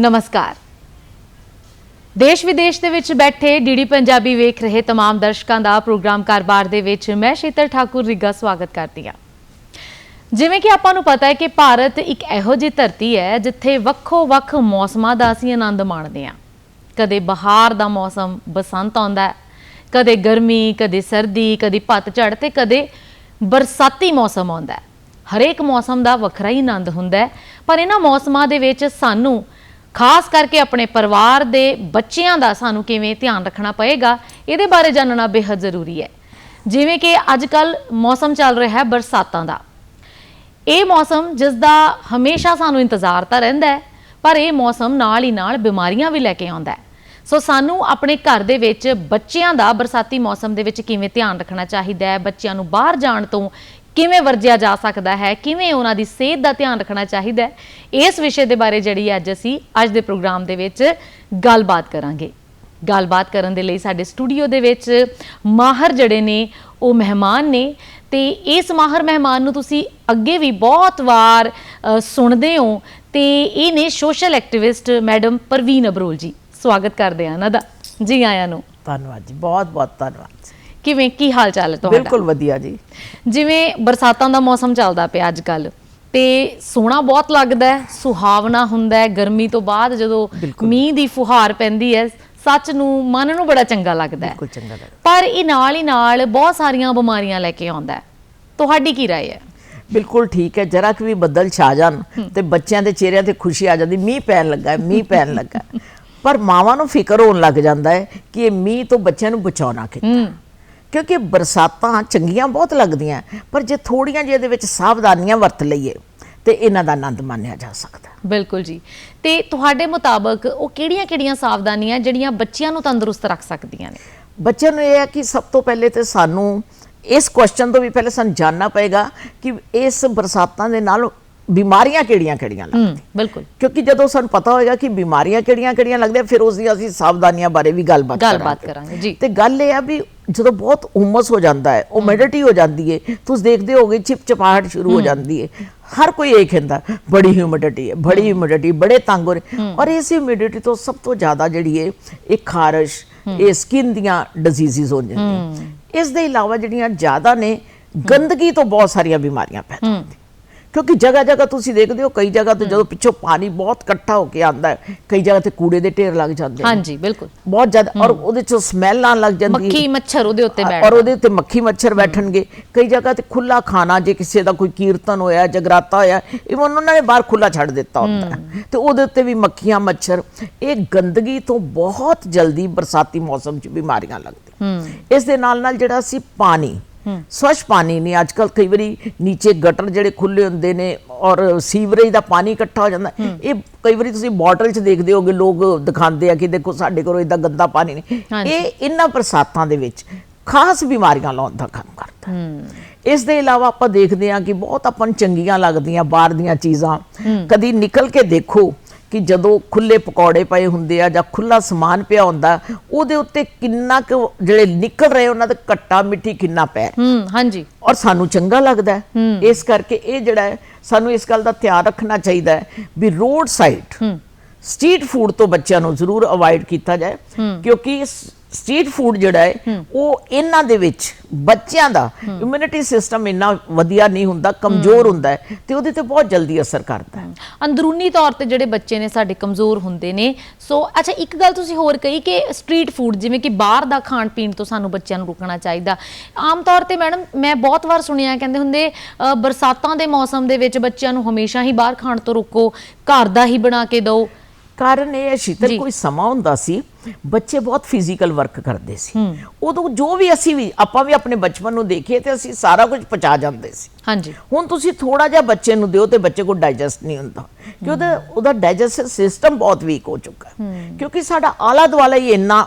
ਨਮਸਕਾਰ ਦੇਸ਼ ਵਿਦੇਸ਼ ਦੇ ਵਿੱਚ ਬੈਠੇ ਡੀਡੀ ਪੰਜਾਬੀ ਵੇਖ ਰਹੇ तमाम ਦਰਸ਼ਕਾਂ ਦਾ ਪ੍ਰੋਗਰਾਮ ਕਾਰਬਾਰ ਦੇ ਵਿੱਚ ਮੈਂ ਸ਼ੀਤਲ ਠਾਕੁਰ ਰਿਗਾ ਸਵਾਗਤ ਕਰਦੀ ਹਾਂ ਜਿਵੇਂ ਕਿ ਆਪਾਂ ਨੂੰ ਪਤਾ ਹੈ ਕਿ ਭਾਰਤ ਇੱਕ ਇਹੋ ਜਿਹੀ ਧਰਤੀ ਹੈ ਜਿੱਥੇ ਵੱਖੋ-ਵੱਖ ਮੌਸਮਾਂ ਦਾ ਅਸੀਂ ਆਨੰਦ ਮਾਣਦੇ ਹਾਂ ਕਦੇ ਬਹਾਰ ਦਾ ਮੌਸਮ ਬਸੰਤ ਆਉਂਦਾ ਹੈ ਕਦੇ ਗਰਮੀ ਕਦੇ ਸਰਦੀ ਕਦੇ ਪਤਝੜ ਤੇ ਕਦੇ ਬਰਸਾਤੀ ਮੌਸਮ ਆਉਂਦਾ ਹੈ ਹਰੇਕ ਮੌਸਮ ਦਾ ਵੱਖਰਾ ਹੀ ਆਨੰਦ ਹੁੰਦਾ ਹੈ ਪਰ ਇਹਨਾਂ ਮੌਸਮਾਂ ਦੇ ਵਿੱਚ ਸਾਨੂੰ ਖਾਸ ਕਰਕੇ ਆਪਣੇ ਪਰਿਵਾਰ ਦੇ ਬੱਚਿਆਂ ਦਾ ਸਾਨੂੰ ਕਿਵੇਂ ਧਿਆਨ ਰੱਖਣਾ ਪਏਗਾ, ਇਹਦੇ ਬਾਰੇ ਜਾਣਨਾ ਬੇहद ਜ਼ਰੂਰੀ ਹੈ। ਜਿਵੇਂ ਕਿ ਅੱਜ ਕੱਲ ਮੌਸਮ ਚੱਲ ਰਿਹਾ ਹੈ ਬਰਸਾਤਾਂ ਦਾ। ਇਹ ਮੌਸਮ ਜਿਸ ਦਾ ਹਮੇਸ਼ਾ ਸਾਨੂੰ ਇੰਤਜ਼ਾਰ ਤਾਂ ਰਹਿੰਦਾ ਹੈ, ਪਰ ਇਹ ਮੌਸਮ ਨਾਲ ਹੀ ਨਾਲ ਬਿਮਾਰੀਆਂ ਵੀ ਲੈ ਕੇ ਆਉਂਦਾ ਹੈ। ਸੋ ਸਾਨੂੰ ਆਪਣੇ ਘਰ ਦੇ ਵਿੱਚ ਬੱਚਿਆਂ ਦਾ ਬਰਸਾਤੀ ਮੌਸਮ ਦੇ ਵਿੱਚ ਕਿਵੇਂ ਧਿਆਨ ਰੱਖਣਾ ਚਾਹੀਦਾ ਹੈ, ਬੱਚਿਆਂ ਨੂੰ ਬਾਹਰ ਜਾਣ ਤੋਂ ਕਿਵੇਂ ਵਰਜਿਆ ਜਾ ਸਕਦਾ ਹੈ? ਕਿਵੇਂ ਉਹਨਾਂ ਦੀ ਸਿਹਤ ਦਾ ਧਿਆਨ ਰੱਖਣਾ ਚਾਹੀਦਾ ਹੈ? ਇਸ ਵਿਸ਼ੇ ਦੇ ਬਾਰੇ ਜਿਹੜੀ ਅੱਜ ਅਸੀਂ ਅੱਜ ਦੇ ਪ੍ਰੋਗਰਾਮ ਦੇ ਵਿੱਚ ਗੱਲਬਾਤ ਕਰਾਂਗੇ। ਗੱਲਬਾਤ ਕਰਨ ਦੇ ਲਈ ਸਾਡੇ ਸਟੂਡੀਓ ਦੇ ਵਿੱਚ ਮਾਹਰ ਜਿਹੜੇ ਨੇ, ਉਹ ਮਹਿਮਾਨ ਨੇ। ਤੇ ਇਸ ਮਾਹਰ ਮਹਿਮਾਨ ਨੂੰ ਤੁਸੀਂ ਅੱਗੇ ਵੀ ਬਹੁਤ ਵਾਰ ਸੁਣਦੇ ਹੋ। ਤੇ ਇਹ ਨੇ social activist madam Praveen Abrol ji. ਸਵਾਗਤ ਕਰਦੇ ਆ ਇਹਨਾਂ ਦਾ। ਜੀ ਆਇਆਂ ਨੂੰ। ਧੰਨਵਾਦ ਜੀ ਬਹੁਤ ਬਹੁਤ ਧੰਨਵਾਦ। ਕਿਵੇਂ ਕੀ ਹਾਲ ਚਾਲ ਹੈ ਤੁਹਾਡਾ ਬਿਲਕੁਲ ਵਧੀਆ ਜੀ ਜਿਵੇਂ ਬਰਸਾਤਾਂ ਦਾ ਮੌਸਮ ਚੱਲਦਾ ਪਿਆ ਅੱਜ ਕੱਲ ਤੇ ਸੋਹਣਾ ਬਹੁਤ ਲੱਗਦਾ ਹੈ ਸੁਹਾਵਣਾ ਹੁੰਦਾ ਹੈ ਗਰਮੀ ਤੋਂ ਬਾਅਦ ਜਦੋਂ ਬਿਲਕੁਲ। ਮੀਂਹ ਦੀ ਫੁਹਾਰ ਪੈਂਦੀ ਹੈ ਸੱਚ ਨੂੰ ਮਨ ਨੂੰ ਬੜਾ ਚੰਗਾ ਲੱਗਦਾ ਹੈ ਬਿਲਕੁਲ ਚੰਗਾ ਲੱਗਦਾ ਪਰ ਇਹ ਨਾਲ ਹੀ ਨਾਲ ਬਹੁਤ ਸਾਰੀਆਂ ਬਿਮਾਰੀਆਂ ਲੈ ਕੇ ਆਉਂਦਾ ਹੈ ਤੁਹਾਡੀ ਕੀ رائے ਹੈ ਬਿਲਕੁਲ ਠੀਕ ਹੈ ਜਰਾ ਕਿ ਵੀ ਬੱਦਲ ਛਾ ਜਾਣ ਤੇ ਬੱਚਿਆਂ ਦੇ ਚਿਹਰਿਆਂ ਤੇ ਖੁਸ਼ੀ ਆ ਜਾਂਦੀ ਮੀਂਹ ਪੈਣ ਲੱਗਾ ਹੈ, ਮੀਂਹ ਪੈਣ ਲੱਗਾ ਹੈ। ਪਰ ਮਾਵਾਂ ਨੂੰ ਫਿਕਰ ਹੋਣ ਲੱਗ ਜਾਂਦਾ ਹੈ ਕਿ ਇਹ ਮੀਂਹ ਤੋਂ ਬੱਚਿਆਂ ਨੂੰ ਬਚਾਉਣਾ ਕਿੱਦਾਂ ਕਿਉਂਕਿ ਬਰਸਾਤਾਂ ਚੰਗੀਆਂ ਬਹੁਤ ਲੱਗਦੀਆਂ ਪਰ ਜੇ ਥੋੜੀਆਂ ਜਿਹੇ ਇਹਦੇ ਵਿੱਚ ਸਾਵਧਾਨੀਆਂ ਵਰਤ ਲਈਏ ਤੇ ਇਹਨਾਂ ਦਾ ਆਨੰਦ ਮਾਣਿਆ ਜਾ ਸਕਦਾ। ਬਿਲਕੁਲ ਜੀ ਤੇ ਤੁਹਾਡੇ ਮੁਤਾਬਕ ਉਹ ਕਿਹੜੀਆਂ-ਕਿਹੜੀਆਂ ਸਾਵਧਾਨੀਆਂ ਜਿਹੜੀਆਂ ਬੱਚਿਆਂ ਨੂੰ ਤੰਦਰੁਸਤ ਰੱਖ ਸਕਦੀਆਂ ਨੇ ਬੱਚਿਆਂ ਨੂੰ ਇਹ ਹੈ ਕਿ ਸਭ ਤੋਂ ਪਹਿਲੇ ਤੇ ਸਾਨੂੰ ਇਸ ਕੁਐਸਚਨ ਤੋਂ ਵੀ ਪਹਿਲੇ ਸਾਨੂੰ ਜਾਨਣਾ ਪਏਗਾ ਕਿ ਇਸ ਬਰਸਾਤਾਂ ਦੇ ਨਾਲ ਬਿਮਾਰੀਆਂ ਕਿਹੜੀਆਂ-ਕਿਹੜੀਆਂ ਲੱਗਦੀਆਂ ਹੂੰ ਬਿਲਕੁਲ। ਕਿਉਂਕਿ ਜਦੋਂ ਸਾਨੂੰ ਪਤਾ ਹੋਏਗਾ ਕਿ ਬਿਮਾਰੀਆਂ ਕਿਹੜੀਆਂ-ਕਿਹੜੀਆਂ ਲੱਗਦੀਆਂ ਫਿਰ ਉਸ ਦੀ ਅਸੀਂ ਸਾਵਧਾਨੀਆਂ ਬਾਰੇ ਵੀ ਗੱਲਬਾਤ ਗੱਲਬਾਤ ਕਰਾਂਗੇ। ਜੀ। ਤੇ ਗੱਲ ਇਹ ਆ ਵੀ ਜਦੋਂ ਬਹੁਤ ਉਮਸ ਹੋ ਜਾਂਦਾ ਹੈ ਹਿਊਮਿਡਿਟੀ ਹੋ। ਜਾਂਦੀ ਹੈ ਤੁਸੀਂ ਦੇਖਦੇ ਹੋਗੇ ਚਿਪਚਿਪਾਹਟ ਸ਼ੁਰੂ ਹੋ ਜਾਂਦੀ ਹੈ। ਹਰ ਕੋਈ ਇਹ ਕਹਿੰਦਾ ਬੜੀ ਹਿਊਮਿਡਿਟੀ ਹੈ ਬੜੀ ਹਿਊਮਿਡਿਟੀ ਬੜੇ ਤੰਗ ਹੋ ਰਹੇ। ਔਰ ਇਸ ਹਿਊਮਿਡਿਟੀ ਤੋਂ ਸਭ ਤੋਂ ਜ਼ਿਆਦਾ ਜਿਹੜੀ ਹੈ ਇਹ ਖਾਰਸ਼ ਇਹ ਸਕਿਨ ਦੀਆਂ ਡਿਜ਼ੀਜ਼ਸ ਹੋ ਜਾਂਦੀਆਂ। ਇਸ ਦੇ ਇਲਾਵਾ ਜਿਹੜੀਆਂ ਜ਼ਿਆਦਾ ਨੇ ਗੰਦਗੀ ਤੋਂ ਬਹੁਤ ਸਾਰੀਆਂ ਬਿਮਾਰੀਆਂ ਪੈਦਾ ਹੁੰਦੀਆਂ ਕਿਉਂਕਿ ਜਗ੍ਹਾ ਜਗ੍ਹਾ ਤੁਸੀਂ ਦੇਖਦੇ ਹੋ ਕਈ ਜਗ੍ਹਾ ਤੇ ਜਦੋਂ ਪਿੱਛੋਂ ਪਾਣੀ ਬਹੁਤ ਇਕੱਠਾ ਹੋ ਕੇ ਆਉਂਦਾ ਹੈ ਕਈ ਜਗ੍ਹਾ ਤੇ ਕੂੜੇ ਦੇ ਢੇਰ ਲੱਗ ਜਾਂਦੇ ਨੇ। ਹਾਂਜੀ ਬਿਲਕੁਲ। ਬਹੁਤ ਜ਼ਿਆਦਾ ਔਰ ਉਹਦੇ ਚੋਂ ਸਮੈਲ ਆਉਣ ਲੱਗ ਜਾਂਦੀ ਹੈ। ਮੱਖੀ ਮੱਛਰ ਉਹਦੇ ਉੱਤੇ ਔਰ ਬੈਠ ਉਹਦੇ ਉੱਤੇ ਮੱਖੀ ਮੱਛਰ ਬੈਠਣਗੇ। ਕਈ ਜਗ੍ਹਾ ਤੇ ਖੁੱਲਾ ਖਾਣਾ ਜੇ ਕਿਸੇ ਦਾ ਕੋਈ ਕੀਰਤਨ ਹੋਇਆ ਜਗਰਾਤਾ ਹੋਇਆ ਇਵਨ ਉਹਨਾਂ ਨੇ ਬਾਹਰ ਖੁੱਲਾ ਛੱਡ ਦਿੱਤਾ ਹੁੰਦਾ ਤੇ ਉਹਦੇ ਉੱਤੇ ਵੀ ਮੱਖੀਆਂ ਮੱਛਰ ਇਹ ਗੰਦਗੀ ਤੋਂ ਬਹੁਤ ਜਲਦੀ ਬਰਸਾਤੀ ਮੌਸਮ 'ਚ ਬਿਮਾਰੀਆਂ ਲੱਗਦੀਆਂ। ਇਸ ਦੇ ਨਾਲ ਨਾਲ ਜਿਹੜਾ ਸੀ ਪਾਣੀ ਸਵੱਛ ਪਾਣੀ ਨਹੀਂ। ਅੱਜ ਕੱਲ ਕਈ ਵਾਰੀ ਨੀਚੇ ਗਟਰ ਜਿਹੜੇ ਖੁੱਲੇ ਹੁੰਦੇ ਨੇ ਔਰ ਸੀਵਰੇਜ ਦਾ ਪਾਣੀ ਇਕੱਠਾ ਹੋ ਜਾਂਦਾ। ਇਹ ਕਈ ਵਾਰੀ ਤੁਸੀਂ ਬੋਟਲ 'ਚ ਦੇਖਦੇ ਹੋਗੇ ਲੋਕ ਦਿਖਾਉਂਦੇ ਆ ਕਿ ਦੇਖੋ ਸਾਡੇ ਕੋਲ ਇਦਾਂ ਗੰਦਾ ਪਾਣੀ ਨਹੀਂ। ਇਹ ਇਹਨਾਂ ਬਰਸਾਤਾਂ ਦੇ ਵਿੱਚ ਖਾਸ ਬਿਮਾਰੀਆਂ ਲਾਉਣ ਦਾ ਕੰਮ ਕਰਦਾ। ਇਸ ਦੇ ਇਲਾਵਾ ਆਪਾਂ ਦੇਖਦੇ ਹਾਂ ਕਿ ਬਹੁਤ ਆਪਾਂ ਨੂੰ ਚੰਗੀਆਂ ਲੱਗਦੀਆਂ ਬਾਹਰ ਦੀਆਂ ਚੀਜ਼ਾਂ। ਕਦੀ ਨਿਕਲ ਕੇ ਦੇਖੋ ਕਿ ਜਦੋਂ ਖੁੱਲੇ ਪਕੌੜੇ ਪਏ ਹੁੰਦੇ ਆ ਜਾਂ ਖੁੱਲਾ ਸਮਾਨ ਪਿਆ ਹੁੰਦਾ ਉਹਦੇ ਉੱਤੇ ਕਿੰਨਾ ਕੁ ਜਿਹੜੇ ਨਿਕਲ ਰਹੇ ਉਹਨਾਂ ਦਾ ਕੱਟਾ ਮਿੱਠੀ ਕਿੰਨਾ ਪੈ। ਹੂੰ ਹਾਂਜੀ। ਔਰ ਸਾਨੂੰ ਚੰਗਾ ਲੱਗਦਾ ਇਸ ਕਰਕੇ ਇਹ ਜਿਹੜਾ ਸਾਨੂੰ ਇਸ ਗੱਲ ਦਾ ਧਿਆਨ ਰੱਖਣਾ ਚਾਹੀਦਾ ਵੀ ਰੋਡ ਸਾਈਡ ਸਟਰੀਟ ਫੂਡ ਤੋਂ ਬੱਚਿਆਂ ਨੂੰ ਜ਼ਰੂਰ ਅਵਾਇਡ ਕੀਤਾ ਜਾਏ ਕਿਉਂਕਿ ਸਟਰੀਟ ਫੂਡ ਜਿਹੜਾ ਹੈ ਉਹ ਇਹਨਾਂ ਦੇ ਵਿੱਚ ਬੱਚਿਆਂ ਦਾ ਇਮਿਊਨਿਟੀ ਸਿਸਟਮ ਇੰਨਾ ਵਧੀਆ ਨਹੀਂ ਹੁੰਦਾ ਕਮਜ਼ੋਰ ਹੁੰਦਾ ਹੈ ਤੇ ਉਹਦੇ ਤੇ ਬਹੁਤ ਜਲਦੀ ਅਸਰ ਕਰਦਾ ਹੈ। ਅੰਦਰੂਨੀ ਤੌਰ ਤੇ ਜਿਹੜੇ ਬੱਚੇ ਨੇ ਸਾਡੇ ਕਮਜ਼ੋਰ ਹੁੰਦੇ ਨੇ ਸੋ ਅੱਛਾ ਇੱਕ ਗੱਲ ਤੁਸੀਂ ਹੋਰ ਕਹੀ ਕਿ ਸਟਰੀਟ ਫੂਡ ਜਿਵੇਂ ਕਿ ਬਾਹਰ ਦਾ ਖਾਣ ਪੀਣ ਤੋਂ ਸਾਨੂੰ ਬੱਚਿਆਂ ਨੂੰ ਰੁਕਣਾ ਚਾਹੀਦਾ। ਆਮ ਤੌਰ ਤੇ ਮੈਡਮ ਮੈਂ ਬਹੁਤ ਵਾਰ ਸੁਣਿਆ ਕਹਿੰਦੇ ਹੁੰਦੇ ਬਰਸਾਤਾਂ ਦੇ ਮੌਸਮ ਦੇ ਵਿੱਚ ਬੱਚਿਆਂ ਨੂੰ ਹਮੇਸ਼ਾ ਹੀ ਬਾਹਰ ਖਾਣ ਤੋਂ ਰੋਕੋ ਘਰ ਦਾ ਹੀ ਬਣਾ ਕੇ ਦਿਓ। ਕਾਰਨ ਇਹ ਹੈ ਸ਼ੀਤਲ। ਕੋਈ ਸਮਾਂ ਹੁੰਦਾ ਸੀ ਬੱਚੇ ਬਹੁਤ ਫਿਜ਼ੀਕਲ ਵਰਕ ਕਰਦੇ ਸੀ। ਉਦੋਂ ਜੋ ਵੀ ਅਸੀਂ ਵੀ ਆਪਾਂ ਵੀ ਆਪਣੇ ਬਚਪਨ ਨੂੰ ਦੇਖੀਏ ਤੇ ਅਸੀਂ ਸਾਰਾ ਕੁਝ ਪਚਾ ਜਾਂਦੇ ਸੀ। ਹਾਂਜੀ। ਹੁਣ ਤੁਸੀਂ ਥੋੜਾ ਜਿਹਾ ਬੱਚੇ ਨੂੰ ਦਿਓ ਤੇ ਬੱਚੇ ਕੋਲ ਡਾਈਜੈਸਟ ਨਹੀਂ ਹੁੰਦਾ। ਕਿ ਉਹਦਾ ਉਹਦਾ ਡਾਈਜੈਸਟਿਵ ਸਿਸਟਮ ਬਹੁਤ ਵੀਕ ਹੋ ਚੁੱਕਾ। ਹੈ। ਕਿਉਂਕਿ ਸਾਡਾ ਆਲਾ ਦੁਆਲਾ ਹੀ ਇੰਨਾ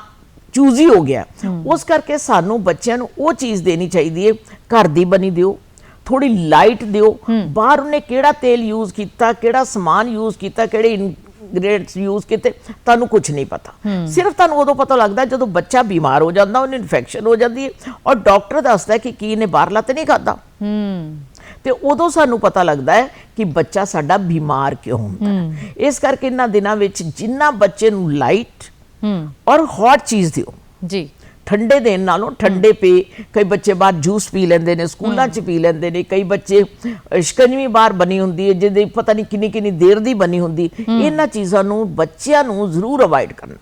ਚੂਜ਼ੀ ਹੋ ਗਿਆ। ਉਸ ਕਰਕੇ ਸਾਨੂੰ ਬੱਚਿਆਂ ਨੂੰ ਉਹ ਚੀਜ਼ ਦੇਣੀ ਚਾਹੀਦੀ ਹੈ ਘਰ ਦੀ ਬਣੀ ਦਿਓ ਥੋੜੀ ਲਾਈਟ ਦਿਓ। ਬਾਹਰ ਉਹਨੇ ਕਿਹੜਾ ਤੇਲ ਯੂਜ਼ ਕੀਤਾ ਕਿਹੜਾ ਸਮਾਨ ਯੂਜ਼ ਕੀਤਾ ਕਿਹੜੇ ਇੰਗਰੀਡੀਐਂਟਸ ਯੂਜ਼ ਕੀਤੇ ਤੁਹਾਨੂੰ ਕੁਝ ਨਹੀਂ ਪਤਾ। ਸਿਰਫ ਤੁਹਾਨੂੰ ਉਦੋਂ ਪਤਾ ਲੱਗਦਾ ਜਦੋਂ ਬੱਚਾ ਬਿਮਾਰ ਹੋ ਜਾਂਦਾ ਉਹਨੂੰ ਇਨਫੈਕਸ਼ਨ ਹੋ ਜਾਂਦੀ ਹੈ ਔਰ ਡਾਕਟਰ ਦੱਸਦਾ ਕਿ ਕੀ ਇਹਨੇ ਬਾਹਰਲਾ ਤੇ ਨਹੀਂ ਖਾਦਾ ਤੇ ਉਦੋਂ ਸਾਨੂੰ ਪਤਾ ਲੱਗਦਾ ਹੈ ਕਿ ਬੱਚਾ ਸਾਡਾ ਬਿਮਾਰ ਕਿਉਂ ਹੁੰਦਾ ਹੈ। ਇਸ ਕਰਕੇ ਇਹਨਾਂ ਦਿਨਾਂ ਵਿੱਚ ਜਿੰਨਾ ਬੱਚੇ ਨੂੰ ਲਾਈਟ ਔਰ ਹੌਟ ਚੀਜ਼ ਦਿਓ। ਜੀ। ਠੰਡੇ ਦੇਣ ਨਾਲੋਂ ਠੰਡੇ ਪੇ। ਕਈ ਬੱਚੇ ਬਾਹਰ ਜੂਸ ਪੀ ਲੈਂਦੇ ਨੇ ਸਕੂਲਾਂ 'ਚ ਪੀ ਲੈਂਦੇ ਨੇ ਕਈ ਬੱਚੇ ਸ਼ਿਕੰਜਵੀ ਬਾਹਰ ਬਣੀ ਹੁੰਦੀ ਹੈ ਜਿਹਦੇ ਪਤਾ ਨਹੀਂ ਕਿੰਨੀ ਕਿੰਨੀ ਦੇਰ ਦੀ ਬਣੀ ਹੁੰਦੀ। ਇਹਨਾਂ ਚੀਜ਼ਾਂ ਨੂੰ ਬੱਚਿਆਂ ਨੂੰ ਜ਼ਰੂਰ ਅਵਾਇਡ ਕਰਨਾ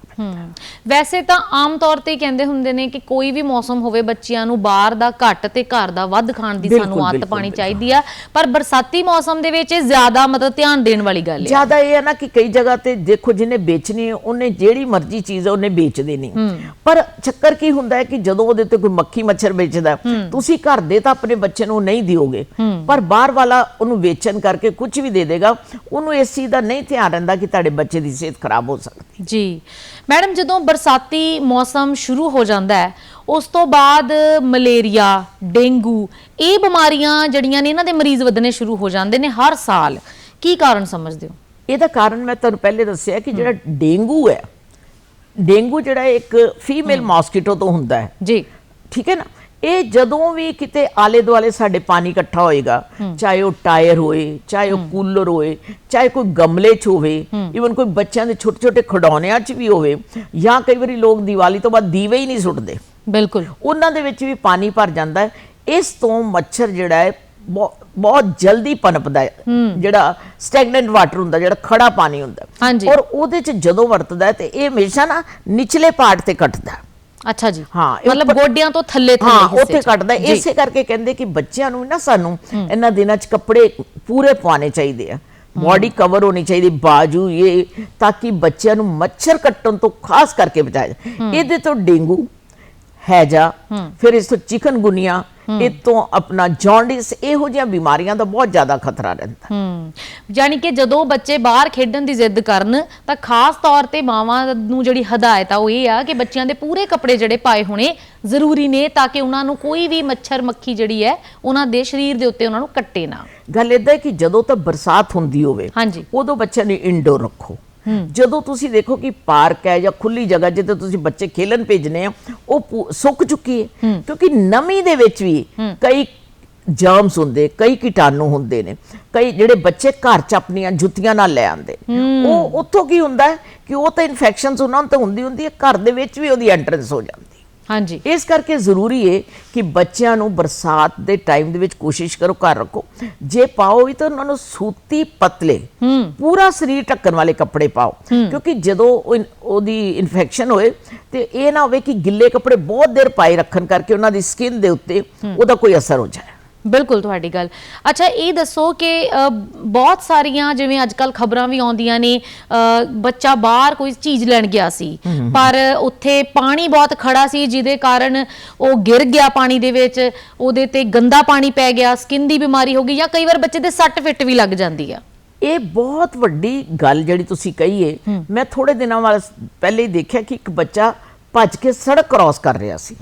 ਵੈਸੇ ਤਾਂ ਆਮ ਤੌਰ ਤੇ ਕਹਿੰਦੇ ਹੁੰਦੇ ਨੇ ਕਿ ਕੋਈ ਵੀ ਮੌਸਮ ਹੋਵੇ ਬੱਚਿਆਂ ਨੂੰ ਬਾਹਰ ਦਾ ਘੱਟ ਤੇ ਘਰ ਦਾ ਵੱਧ ਖਾਣ ਦੀ ਸਾਨੂੰ ਆਦਤ ਪਾਣੀ। ਚਾਹੀਦੀ ਆ। ਪਰ ਬਰਸਾਤੀ ਮੌਸਮ ਦੇ ਵਿੱਚ ਇਹ ਜ਼ਿਆਦਾ ਮਤਲਬ ਧਿਆਨ ਦੇਣ ਵਾਲੀ ਗੱਲ ਹੈ ਜ਼ਿਆਦਾ ਇਹ ਹੈ ਨਾ ਕਿ ਕਈ ਜਗ੍ਹਾ ਤੇ ਦੇਖੋ ਜਿਹਨੇ ਵੇਚਣੀ ਹੈ ਉਹਨੇ ਜਿਹੜੀ ਮਰਜ਼ੀ ਚੀਜ਼ ਉਹਨੇ ਵੇਚ ਦੇਣੀ ਪਰ ਚੱਕਰ ਕੀ ਹੁੰਦਾ ਹੈ ਕਿ ਜਦੋਂ ਉਹਦੇ ਤੇ ਕੋਈ ਮੱਖੀ ਮੱਛਰ ਵੇਚਦਾ ਤੁਸੀਂ ਘਰ ਦੇ ਤਾਂ ਆਪਣੇ ਬੱਚੇ ਨੂੰ ਨਹੀਂ ਦਿਓਗੇ। ਪਰ ਬਾਹਰ ਵਾਲਾ ਉਹਨੂੰ ਵੇਚਣ ਕਰਕੇ ਕੁਝ ਵੀ ਦੇ ਦੇਗਾ ਉਹਨੂੰ ਇਸ ਚੀਜ਼ ਦਾ ਨਹੀਂ ਧਿਆਨ ਰਹਿੰਦਾ ਕਿ ਤੁਹਾਡੇ ਬੱਚੇ ਦੀ ਸਿਹਤ ਖਰਾਬ ਹੋ ਸਕਦੀ। ਜੀ। ਮੈਡਮ ਜਦੋਂ ਬਰਸਾਤੀ ਮੌਸਮ ਸ਼ੁਰੂ ਹੋ ਜਾਂਦਾ ਹੈ ਉਸ ਤੋਂ ਬਾਅਦ ਮਲੇਰੀਆ ਡੇਂਗੂ ਇਹ ਬਿਮਾਰੀਆਂ ਜਿਹੜੀਆਂ ਨੇ ਇਹਨਾਂ ਦੇ ਮਰੀਜ਼ ਵਧਣੇ ਸ਼ੁਰੂ ਹੋ ਜਾਂਦੇ ਨੇ ਹਰ ਸਾਲ। ਕੀ ਕਾਰਨ ਸਮਝਦੇ ਹੋ? ਇਹਦਾ ਕਾਰਨ ਮੈਂ ਤੁਹਾਨੂੰ ਪਹਿਲੇ ਦੱਸਿਆ ਕਿ ਜਿਹੜਾ ਡੇਂਗੂ ਹੈ ਡੇਂਗੂ ਜਿਹੜਾ ਇੱਕ ਫੀਮੇਲ ਮੌਸਕੀਟੋ ਤੋਂ ਹੁੰਦਾ ਹੈ। ਜੀ। ਠੀਕ ਹੈ ਨਾ? ਇਹ ਜਦੋਂ ਵੀ ਕਿਤੇ ਆਲੇ ਦੁਆਲੇ ਸਾਡੇ ਪਾਣੀ ਇਕੱਠਾ ਹੋਏਗਾ ਚਾਹੇ ਉਹ ਟਾਇਰ ਹੋਏ ਚਾਹੇ ਉਹ ਕੂਲਰ ਹੋਏ ਚਾਹੇ ਕੋਈ ਗਮਲੇ 'ਚ ਹੋਵੇ ਇਵਨ ਕੋਈ ਬੱਚਿਆਂ ਦੇ ਛੋਟੇ ਛੋਟੇ ਖਿਡੌਣਿਆਂ 'ਚ ਵੀ ਹੋਵੇ ਜਾਂ ਕਈ ਵਾਰੀ ਲੋਕ ਦੀਵਾਲੀ ਤੋਂ ਬਾਅਦ ਦੀਵੇ ਹੀ ਨਹੀਂ ਸੁੱਟਦੇ। ਬਿਲਕੁਲ। ਉਹਨਾਂ ਦੇ ਵਿੱਚ ਵੀ ਪਾਣੀ ਭਰ ਜਾਂਦਾ ਹੈ। ਇਸ ਤੋਂ ਮੱਛਰ ਜਿਹੜਾ ਹੈ ਬਹੁਤ ਜਲਦੀ ਪਨਪਦਾ ਹੈ। ਜਿਹੜਾ ਸਟੈਗਨੈਂਟ ਵਾਟਰ ਹੁੰਦਾ ਜਿਹੜਾ ਖੜਾ ਪਾਣੀ ਹੁੰਦਾ। ਔਰ ਉਹਦੇ 'ਚ ਜਦੋਂ ਵਰਤਦਾ ਤੇ ਇਹ ਹਮੇਸ਼ਾ ਨਾ ਨਿਚਲੇ ਪਾਰਟ ਤੇ ਕੱਟਦਾ। ਅੱਛਾ ਜੀ। ਹਾਂ, ਮਤਲਬ ਗੋਡਿਆਂ ਤੋਂ ਥੱਲੇ ਥੱਲੇ ਹਾਂ ਉੱਥੇ। ਕੱਟਦਾ। ਇਸੇ ਕਰਕੇ ਕਹਿੰਦੇ ਕਿ ਬੱਚਿਆਂ ਨੂੰ ਨਾ ਸਾਨੂੰ ਇਹਨਾਂ ਦਿਨਾਂ 'ਚ ਕੱਪੜੇ ਪੂਰੇ ਪਵਾਉਣੇ ਚਾਹੀਦੇ ਆ। ਬਾਡੀ ਕਵਰ ਹੋਣੀ ਚਾਹੀਦੀ ਬਾਜੂ ਇਹ ਤਾਂ ਕਿ ਬੱਚਿਆਂ ਨੂੰ ਮੱਛਰ ਕੱਟਣ ਤੋਂ ਖਾਸ ਕਰਕੇ ਬਚਾਇਆ ਇਹਦੇ ਤੋਂ ਡੇਂਗੂ ਹੈਜਾ ਫਿਰ ਇਸ ਤੋਂ ਚਿਕਨਗੁਨੀਆ ਇਹ ਤੋਂ ਆਪਣਾ ਜੌਂਡਿਸ ਇਹੋ ਜਿਹੀਆਂ ਬਿਮਾਰੀਆਂ ਦਾ ਬਹੁਤ ਜ਼ਿਆਦਾ ਖਤਰਾ ਰਹਿੰਦਾ। ਹੂੰ। ਯਾਨੀ ਕਿ ਜਦੋਂ ਬੱਚੇ ਬਾਹਰ ਖੇਡਣ ਦੀ ਜ਼ਿੱਦ ਕਰਨ ਤਾਂ ਖਾਸ ਤੌਰ ਤੇ ਮਾਵਾਂ ਨੂੰ ਜਿਹੜੀ ਹਦਾਇਤ ਆ ਉਹ ਇਹ ਆ ਕਿ ਬੱਚਿਆਂ ਦੇ ਪੂਰੇ ਕੱਪੜੇ ਜਿਹੜੇ ਪਾਏ ਹੋਣੇ ਜ਼ਰੂਰੀ ਨੇ ਤਾਂ ਕਿ ਉਹਨਾਂ ਨੂੰ ਕੋਈ ਵੀ ਮੱਛਰ ਮੱਖੀ ਜਿਹੜੀ ਹੈ ਉਹਨਾਂ ਦੇ ਸਰੀਰ ਦੇ ਉੱਤੇ ਉਹਨਾਂ ਨੂੰ ਕੱਟੇ ਨਾ। ਗੱਲ ਇਦਾਂ ਹੈ ਕਿ ਜਦੋਂ ਤਾਂ ਬਰਸਾਤ ਹੁੰਦੀ ਹੋਵੇ ਹਾਂਜੀ। ਉਦੋਂ ਬੱਚਿਆਂ ਨੂੰ ਇੰਡੋਰ ਰੱਖੋ। ਜਦੋਂ ਤੁਸੀਂ ਦੇਖੋ ਕਿ ਪਾਰਕ ਹੈ ਜਾਂ ਖੁੱਲੀ ਜਗ੍ਹਾ ਜਿੱਥੇ ਤੁਸੀਂ ਬੱਚੇ ਖੇਲਣ ਭੇਜਨੇ ਆ ਉਹ ਸੁੱਕ ਚੁੱਕੀ ਹੈ। ਕਿਉਂਕਿ ਨਮੀ ਦੇ ਵਿੱਚ ਵੀ ਕਈ ਜਰਮਸ ਹੁੰਦੇ ਕਈ ਕੀਟਾਣੂ ਹੁੰਦੇ ਨੇ। ਕਈ ਜਿਹੜੇ ਬੱਚੇ ਘਰ ਚ ਆਪਣੀਆਂ ਜੁੱਤੀਆਂ ਨਾਲ ਲੈ ਆਉਂਦੇ ਉਹ ਉੱਥੋਂ ਕੀ ਹੁੰਦਾ ਕਿ ਉਹ ਤਾਂ ਇਨਫੈਕਸ਼ਨਸ ਉਹਨਾਂ ਨੂੰ ਤਾਂ ਹੁੰਦੀ ਹੁੰਦੀ ਹੈ ਘਰ ਦੇ ਵਿੱਚ ਵੀ ਉਹਦੀ ਐਂਟਰੈਂਸ ਹੋ ਜਾਂਦੀ ਹੈ। ਹਾਂਜੀ। ਇਸ ਕਰਕੇ ਜ਼ਰੂਰੀ ਹੈ ਕਿ ਬੱਚਿਆਂ ਨੂੰ ਬਰਸਾਤ ਦੇ ਟਾਈਮ ਦੇ ਵਿੱਚ ਕੋਸ਼ਿਸ਼ ਕਰੋ ਘਰ ਰੱਖੋ। ਜੇ ਪਾਓ ਵੀ ਤਾਂ ਉਹਨਾਂ ਨੂੰ ਸੂਤੀ ਪਤਲੇ ਪੂਰਾ ਸਰੀਰ ਢੱਕਣ ਵਾਲੇ ਕੱਪੜੇ ਪਾਓ। ਕਿਉਂਕਿ ਜਦੋਂ ਉਹਦੀ ਇਨਫੈਕਸ਼ਨ ਹੋਏ ਤੇ ਇਹ ਨਾ ਹੋਵੇ ਕਿ ਗਿੱਲੇ ਕੱਪੜੇ ਬਹੁਤ ਦੇਰ ਪਾਏ ਰੱਖਣ ਕਰਕੇ ਉਹਨਾਂ ਦੀ ਸਕਿਨ ਦੇ ਉੱਤੇ ਉਹਦਾ ਕੋਈ ਅਸਰ ਹੋ ਜਾਏ। ਬਿਲਕੁਲ ਤੁਹਾਡੀ ਗੱਲ। ਅੱਛਾ ਇਹ ਦੱਸੋ ਕਿ ਬਹੁਤ ਸਾਰੀਆਂ ਜਿਵੇਂ ਅੱਜਕੱਲ ਖਬਰਾਂ ਵੀ ਆਉਂਦੀਆਂ ਨੇ ਬੱਚਾ ਬਾਹਰ ਕੋਈ ਚੀਜ਼ ਲੈਣ ਗਿਆ ਸੀ ਪਰ ਉੱਥੇ ਪਾਣੀ ਬਹੁਤ ਖੜਾ ਸੀ ਜਿਹਦੇ ਕਾਰਨ ਉਹ ਗਿਰ ਗਿਆ ਪਾਣੀ ਦੇ ਵਿੱਚ ਉਹਦੇ ਤੇ ਗੰਦਾ ਪਾਣੀ ਪੈ ਗਿਆ ਸਕਿਨ ਦੀ ਬਿਮਾਰੀ ਹੋ ਗਈ ਜਾਂ ਕਈ ਵਾਰ ਬੱਚੇ ਦੇ ਸੱਟ ਫਿੱਟ ਵੀ ਲੱਗ ਜਾਂਦੀ ਆ। ਇਹ ਬਹੁਤ ਵੱਡੀ ਗੱਲ ਜਿਹੜੀ ਤੁਸੀਂ ਕਹੀ ਹੈ। ਮੈਂ ਥੋੜੇ ਦਿਨਾਂ ਵਾਲ ਪਹਿਲੇ ਹੀ ਦੇਖਿਆ ਕਿ ਇੱਕ ਬੱਚਾ ਭੱਜ ਕੇ ਸੜਕ ਕ੍ਰਾਸ ਕਰ ਰਿਹਾ ਸੀ।